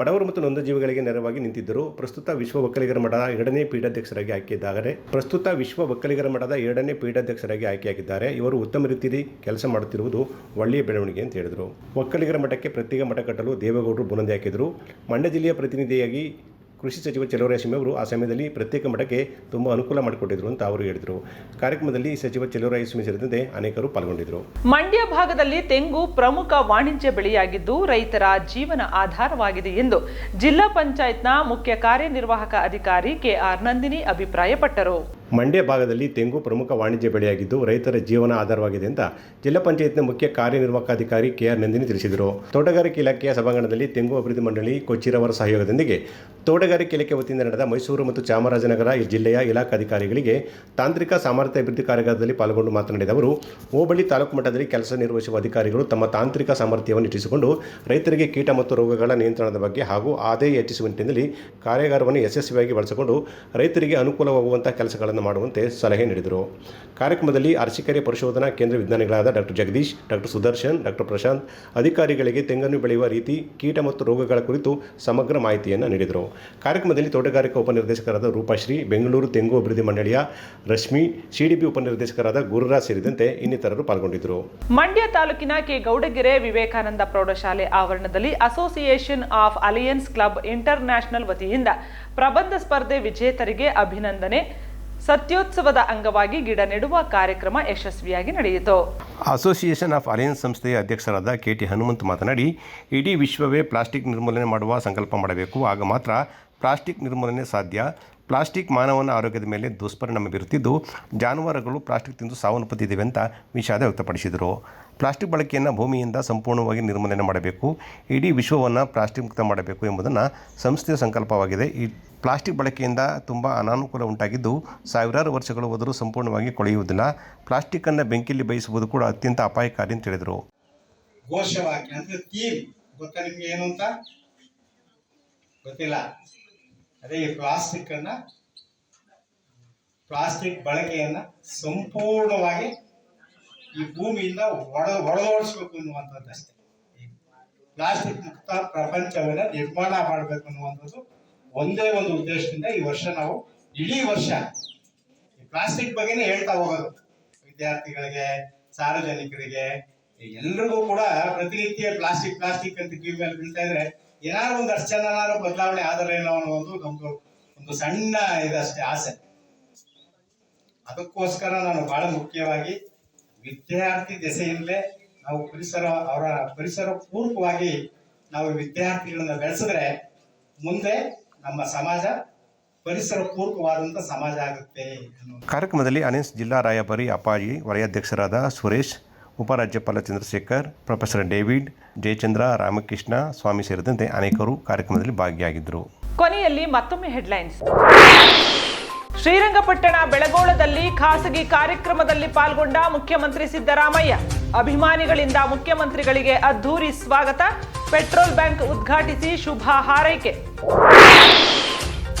ಬಡವರು ಮತ್ತು ನೊಂದ ಜೀವಿಗಳಿಗೆ ನೆರವಾಗಿ ನಿಂತಿದ್ದರು ಪ್ರಸ್ತುತ ವಿಶ್ವ ಒಕ್ಕಲಿಗರ ಮಠದ ಎರಡನೇ ಪೀಠಾಧ್ಯಕ್ಷರಾಗಿ ಆಯ್ಕೆಯಿದ್ದಾರೆ ಪ್ರಸ್ತುತ ವಿಶ್ವ ಒಕ್ಕಲಿಗರ ಮಠದ ಎರಡನೇ ಪೀಠಾಧ್ಯಕ್ಷರಾಗಿ ಆಯ್ಕೆಯಾಗಿದ್ದಾರೆ. ಇವರು ಉತ್ತಮ ರೀತಿಯಲ್ಲಿ ಕೆಲಸ ಮಾಡುತ್ತಿರುವುದು ಒಳ್ಳೆಯ ಬೆಳವಣಿಗೆ ಅಂತ ಹೇಳಿದರು. ಒಕ್ಕಲಿಗರ ಮಠಕ್ಕೆ ಪ್ರತ್ಯೇಕ ಮಠ ಕಟ್ಟಲು ದೇವೇಗೌಡರು ಬುನಂದಿ ಹಾಕಿದರು. ಮಂಡ್ಯ ಜಿಲ್ಲೆಯ ಪ್ರತಿನಿಧಿಯಾಗಿ ಕೃಷಿ ಸಚಿವ ಅವರು ಆ ಸಮಯದಲ್ಲಿ ಪ್ರತ್ಯೇಕ ಮಠಕ್ಕೆ ತುಂಬ ಅನುಕೂಲ ಮಾಡಿಕೊಟ್ಟಿದ್ರು ಅಂತ ಅವರು ಹೇಳಿದರು. ಕಾರ್ಯಕ್ರಮದಲ್ಲಿ ಸಚಿವ ಚೆಲುವರಾಯಸ್ವಾಮಿ ಸೇರಿದಂತೆ ಅನೇಕರು ಪಾಲ್ಗೊಂಡಿದ್ದರು ಮಂಡ್ಯ ಭಾಗದಲ್ಲಿ ತೆಂಗು ಪ್ರಮುಖ ವಾಣಿಜ್ಯ ಬೆಳೆಯಾಗಿದ್ದು ರೈತರ ಜೀವನ ಆಧಾರವಾಗಿದೆ ಎಂದು ಜಿಲ್ಲಾ ಪಂಚಾಯತ್ನ ಮುಖ್ಯ ಕಾರ್ಯನಿರ್ವಾಹಕ ಅಧಿಕಾರಿ ಕೆಆರ್ ನಂದಿನಿ ಅಭಿಪ್ರಾಯಪಟ್ಟರು. ಮಂಡ್ಯ ಭಾಗದಲ್ಲಿ ತೆಂಗು ಪ್ರಮುಖ ವಾಣಿಜ್ಯ ಬೆಳೆಯಾಗಿದ್ದು ರೈತರ ಜೀವನ ಆಧಾರವಾಗಿದೆ ಅಂತ ಜಿಲ್ಲಾ ಪಂಚಾಯತ್ನ ಮುಖ್ಯ ಕಾರ್ಯನಿರ್ವಾಹಕಾಧಿಕಾರಿ ಕೆಆರ್ ನಂದಿನಿ ತಿಳಿಸಿದರು. ತೋಟಗಾರಿಕೆ ಇಲಾಖೆಯ ಸಭಾಂಗಣದಲ್ಲಿ ತೆಂಗು ಅಭಿವೃದ್ಧಿ ಮಂಡಳಿ ಕೊಚ್ಚಿರವರ ಸಹಯೋಗದೊಂದಿಗೆ ತೋಟಗಾರಿಕೆ ಇಲಾಖೆ ವತಿಯಿಂದ ನಡೆದ ಮೈಸೂರು ಮತ್ತು ಚಾಮರಾಜನಗರ ಜಿಲ್ಲೆಯ ಇಲಾಖಾಧಿಕಾರಿಗಳಿಗೆ ತಾಂತ್ರಿಕ ಸಾಮರ್ಥ್ಯ ಅಭಿವೃದ್ಧಿ ಕಾರ್ಯಾಗಾರದಲ್ಲಿ ಪಾಲ್ಗೊಂಡು ಮಾತನಾಡಿದ ಅವರು, ಹೋಬಳಿ ತಾಲೂಕು ಮಟ್ಟದಲ್ಲಿ ಕೆಲಸ ನಿರ್ವಹಿಸುವ ಅಧಿಕಾರಿಗಳು ತಮ್ಮ ತಾಂತ್ರಿಕ ಸಾಮರ್ಥ್ಯವನ್ನು ಹೆಚ್ಚಿಸಿಕೊಂಡು ರೈತರಿಗೆ ಕೀಟ ಮತ್ತು ರೋಗಗಳ ನಿಯಂತ್ರಣದ ಬಗ್ಗೆ ಹಾಗೂ ಆದಾಯ ಹೆಚ್ಚಿಸುವ ನಿಟ್ಟಿನಲ್ಲಿ ಕಾರ್ಯಾಗಾರವನ್ನು ಯಶಸ್ವಿಯಾಗಿ ಬಳಸಿಕೊಂಡು ರೈತರಿಗೆ ಅನುಕೂಲವಾಗುವಂತಹ ಕೆಲಸಗಳನ್ನು ಮಾಡುವಂತೆ ಸಲಹೆ ನೀಡಿದರು. ಕಾರ್ಯಕ್ರಮದಲ್ಲಿ ಅರಸಿಕೆರೆ ಪರಿಶೋಧನಾ ಕೇಂದ್ರ ವಿಜ್ಞಾನಿಗಳಾದ doctor Jagadish, doctor Sudarshan, doctor Prashanth ಅಧಿಕಾರಿಗಳಿಗೆ ತೆಂಗನ್ನು ಬೆಳೆಯುವ ರೀತಿ ಕೀಟ ಮತ್ತು ರೋಗಗಳ ಕುರಿತು ಸಮಗ್ರ ಮಾಹಿತಿಯನ್ನು ನೀಡಿದರು. ಕಾರ್ಯಕ್ರಮದಲ್ಲಿ ತೋಟಗಾರಿಕಾ ಉಪನಿರ್ದೇಶಕರಾದ ರೂಪಾಶ್ರೀ, ಬೆಂಗಳೂರು ತೆಂಗು ಅಭಿವೃದ್ಧಿ ಮಂಡಳಿಯ ರಶ್ಮಿ ಸಿಡಿಪಿ ಉಪನಿರ್ದೇಶಕರಾದ ಗುರುರಾಜ್ ಸೇರಿದಂತೆ ಇನ್ನಿತರರು ಪಾಲ್ಗೊಂಡಿದ್ದರು. ಮಂಡ್ಯ ತಾಲೂಕಿನ ಕೆ ಗೌಡಗೆರೆ ವಿವೇಕಾನಂದ ಪ್ರೌಢಶಾಲೆ ಆವರಣದಲ್ಲಿ association of alliance club inter ವತಿಯಿಂದ ಪ್ರಬಂಧ ಸ್ಪರ್ಧೆ ವಿಜೇತರಿಗೆ ಅಭಿನಂದನೆ. ಸತ್ಯೋತ್ಸವದ ಅಂಗವಾಗಿ ಗಿಡ ನೆಡುವ ಕಾರ್ಯಕ್ರಮ ಯಶಸ್ವಿಯಾಗಿ ನಡೆಯಿತು. ಅಸೋಸಿಯೇಷನ್ ಆಫ್ ಅಲಯನ್ಸ್ ಸಂಸ್ಥೆಯ ಅಧ್ಯಕ್ಷರಾದ ಕೆ ಟಿ ಹನುಮಂತ್ ಮಾತನಾಡಿ, ಇಡೀ ವಿಶ್ವವೇ ಪ್ಲಾಸ್ಟಿಕ್ ನಿರ್ಮೂಲನೆ ಮಾಡುವ ಸಂಕಲ್ಪ ಮಾಡಬೇಕು. ಆಗ ಮಾತ್ರ ಪ್ಲಾಸ್ಟಿಕ್ ನಿರ್ಮೂಲನೆ ಸಾಧ್ಯ. ಪ್ಲಾಸ್ಟಿಕ್ ಮಾನವನ ಆರೋಗ್ಯದ ಮೇಲೆ ದುಷ್ಪರಿಣಾಮ ಬೀರುತ್ತಿದ್ದು, ಜಾನುವಾರುಗಳು ಪ್ಲಾಸ್ಟಿಕ್ ತಿಂದು ಸಾವನ್ನಪ್ಪುತ್ತಿದ್ದೇವೆ ಅಂತ ವಿಷಾದ ವ್ಯಕ್ತಪಡಿಸಿದರು. ಪ್ಲಾಸ್ಟಿಕ್ ಬಳಕೆಯನ್ನು ಭೂಮಿಯಿಂದ ಸಂಪೂರ್ಣವಾಗಿ ನಿರ್ಮೂಲನೆ ಮಾಡಬೇಕು. ಇಡೀ ವಿಶ್ವವನ್ನು ಪ್ಲಾಸ್ಟಿಕ್ ಮುಕ್ತ ಮಾಡಬೇಕು ಎಂಬುದನ್ನು ಸಂಸ್ಥೆಯ ಸಂಕಲ್ಪವಾಗಿದೆ. ಈ ಪ್ಲಾಸ್ಟಿಕ್ ಬಳಕೆಯಿಂದ ತುಂಬ ಅನಾನುಕೂಲ ಉಂಟಾಗಿದ್ದು, ಸಾವಿರಾರು ವರ್ಷಗಳು ಹೋದರೂ ಸಂಪೂರ್ಣವಾಗಿ ಕೊಳೆಯುವುದಿಲ್ಲ. ಪ್ಲಾಸ್ಟಿಕ್ಕನ್ನು ಬೆಂಕಿಯಲ್ಲಿ ಬಯಸುವುದು ಕೂಡ ಅತ್ಯಂತ ಅಪಾಯಕಾರಿ ಅಂತ ಹೇಳಿದರು. ಘೋಷವಾಕ್ಯ ಅಂದರೆ ಥೀಮ್. ಗೊತ್ತಾ ನಿಮಗೆ ಏನು ಅಂತ ಗೊತ್ತಿಲ್ಲ. ಅದೇ ಈ ಪ್ಲಾಸ್ಟಿಕ್ ಅನ್ನ ಪ್ಲಾಸ್ಟಿಕ್ ಬಳಕೆಯನ್ನ ಸಂಪೂರ್ಣವಾಗಿ ಈ ಭೂಮಿಯಿಂದ ಒಡ ಒಡೆದೋಡಿಸ್ಬೇಕು ಈ ಪ್ಲಾಸ್ಟಿಕ್ ಮುಕ್ತ ಪ್ರಪಂಚವನ್ನ ನಿರ್ಮಾಣ ಮಾಡಬೇಕು ಅನ್ನುವಂಥದ್ದು ಒಂದೇ ಒಂದು ಉದ್ದೇಶದಿಂದ ಈ ವರ್ಷ ನಾವು ಇಡೀ ವರ್ಷ ಈ ಪ್ಲಾಸ್ಟಿಕ್ ಬಗ್ಗೆನೇ ಹೇಳ್ತಾ ಹೋಗೋದು. ವಿದ್ಯಾರ್ಥಿಗಳಿಗೆ, ಸಾರ್ವಜನಿಕರಿಗೆ, ಎಲ್ರಿಗೂ ಕೂಡ ಪ್ರತಿನಿತ್ಯ ಪ್ಲಾಸ್ಟಿಕ್ ಪ್ಲಾಸ್ಟಿಕ್ ಅಂತ ಕಿವಿ ಮೇಲೆ ಬೀಳ್ತಾ ಇದ್ರೆ ಏನಾದ್ರು ಒಂದು ಅಷ್ಟು ಬದಲಾವಣೆ ಆದರೇನೋ ಅನ್ನೋ ಒಂದು ನಮ್ದು ಒಂದು ಸಣ್ಣ ಇದಷ್ಟೇ ಆಸೆ. ಅದಕ್ಕೋಸ್ಕರ ನಾನು ಬಹಳ ಮುಖ್ಯವಾಗಿ ವಿದ್ಯಾರ್ಥಿ ದೆಸೆಯಿಂದಲೇ ನಾವು ಪರಿಸರ, ಅವರ ಪರಿಸರ ಪೂರ್ವಕವಾಗಿ ನಾವು ವಿದ್ಯಾರ್ಥಿಗಳನ್ನ ಬೆಳೆಸಿದ್ರೆ ಮುಂದೆ ನಮ್ಮ ಸಮಾಜ ಪರಿಸರ ಪೂರ್ವಕವಾದಂತ ಸಮಾಜ ಆಗುತ್ತೆ ಕಾರ್ಯಕ್ರಮದಲ್ಲಿ ಅನೇಸ್ ಜಿಲ್ಲಾ ರಾಯಭಾರಿ ಅಪ್ಪಾಜಿ, ವಲಯಾಧ್ಯಕ್ಷರಾದ ಸುರೇಶ್ ಉಪರಾಜ್ಯಪಾಲ ಚಂದ್ರಶೇಖರ್, ಪ್ರೊಫೆಸರ್ ಡೇವಿಡ್, ಜಯಚಂದ್ರ, ರಾಮಕೃಷ್ಣ ಸ್ವಾಮಿ ಸೇರಿದಂತೆ ಅನೇಕರು ಕಾರ್ಯಕ್ರಮದಲ್ಲಿ ಭಾಗಿಯಾಗಿದ್ದರು. ಕೊನೆಯಲ್ಲಿ ಮತ್ತೊಮ್ಮೆ ಹೆಡ್ಲೈನ್ಸ್. ಶ್ರೀರಂಗಪಟ್ಟಣ ಬೆಳಗೋಳದಲ್ಲಿ ಖಾಸಗಿ ಕಾರ್ಯಕ್ರಮದಲ್ಲಿ ಪಾಲ್ಗೊಂಡ ಮುಖ್ಯಮಂತ್ರಿ ಸಿದ್ದರಾಮಯ್ಯ. ಅಭಿಮಾನಿಗಳಿಂದ ಮುಖ್ಯಮಂತ್ರಿಗಳಿಗೆ ಅದ್ಧೂರಿ ಸ್ವಾಗತ. ಪೆಟ್ರೋಲ್ ಬ್ಯಾಂಕ್ ಉದ್ಘಾಟಿಸಿ ಶುಭ ಹಾರೈಕೆ.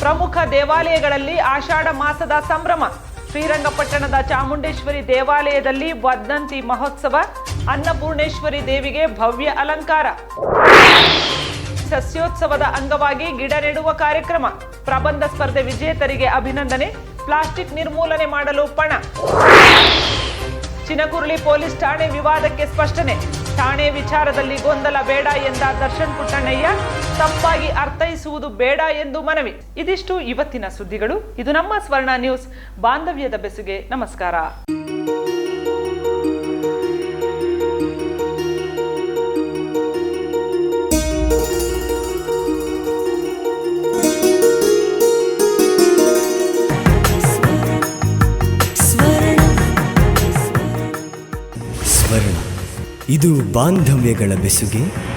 ಪ್ರಮುಖ ದೇವಾಲಯಗಳಲ್ಲಿ ಆಷಾಢ ಮಾಸದ ಸಂಭ್ರಮ. ಶ್ರೀರಂಗಪಟ್ಟಣದ ಚಾಮುಂಡೇಶ್ವರಿ ದೇವಾಲಯದಲ್ಲಿ ವದ್ನಂತಿ ಮಹೋತ್ಸವ, ಅನ್ನಪೂರ್ಣೇಶ್ವರಿ ದೇವಿಗೆ ಭವ್ಯ ಅಲಂಕಾರ. ಸಸ್ಯೋತ್ಸವದ ಅಂಗವಾಗಿ ಗಿಡ ನೆಡುವ ಕಾರ್ಯಕ್ರಮ, ಪ್ರಬಂಧ ಸ್ಪರ್ಧೆ ವಿಜೇತರಿಗೆ ಅಭಿನಂದನೆ, ಪ್ಲಾಸ್ಟಿಕ್ ನಿರ್ಮೂಲನೆ ಮಾಡಲು ಪಣ. ಚಿನಕುರುಳಿ ಪೊಲೀಸ್ ಠಾಣೆ ವಿವಾದಕ್ಕೆ ಸ್ಪಷ್ಟನೆ, ಠಾಣೆ ವಿಚಾರದಲ್ಲಿ ಗೊಂದಲ ಬೇಡ ಎಂದ ದರ್ಶನ್ ಪುಟ್ಟಣ್ಣಯ್ಯ ತಪ್ಪಾಗಿ ಅರ್ಥೈಸುವುದು ಬೇಡ ಎಂದು ಮನವಿ. ಇದಿಷ್ಟು ಇವತ್ತಿನ ಸುದ್ದಿಗಳು. ಇದು ನಮ್ಮ ಸ್ವರ್ಣ ನ್ಯೂಸ್. ಬಾಂಧವ್ಯದ ಬೆಸುಗೆ ನಮಸ್ಕಾರ. ಇದು ಬಾಂಧವ್ಯಗಳ ಬೆಸುಗೆ.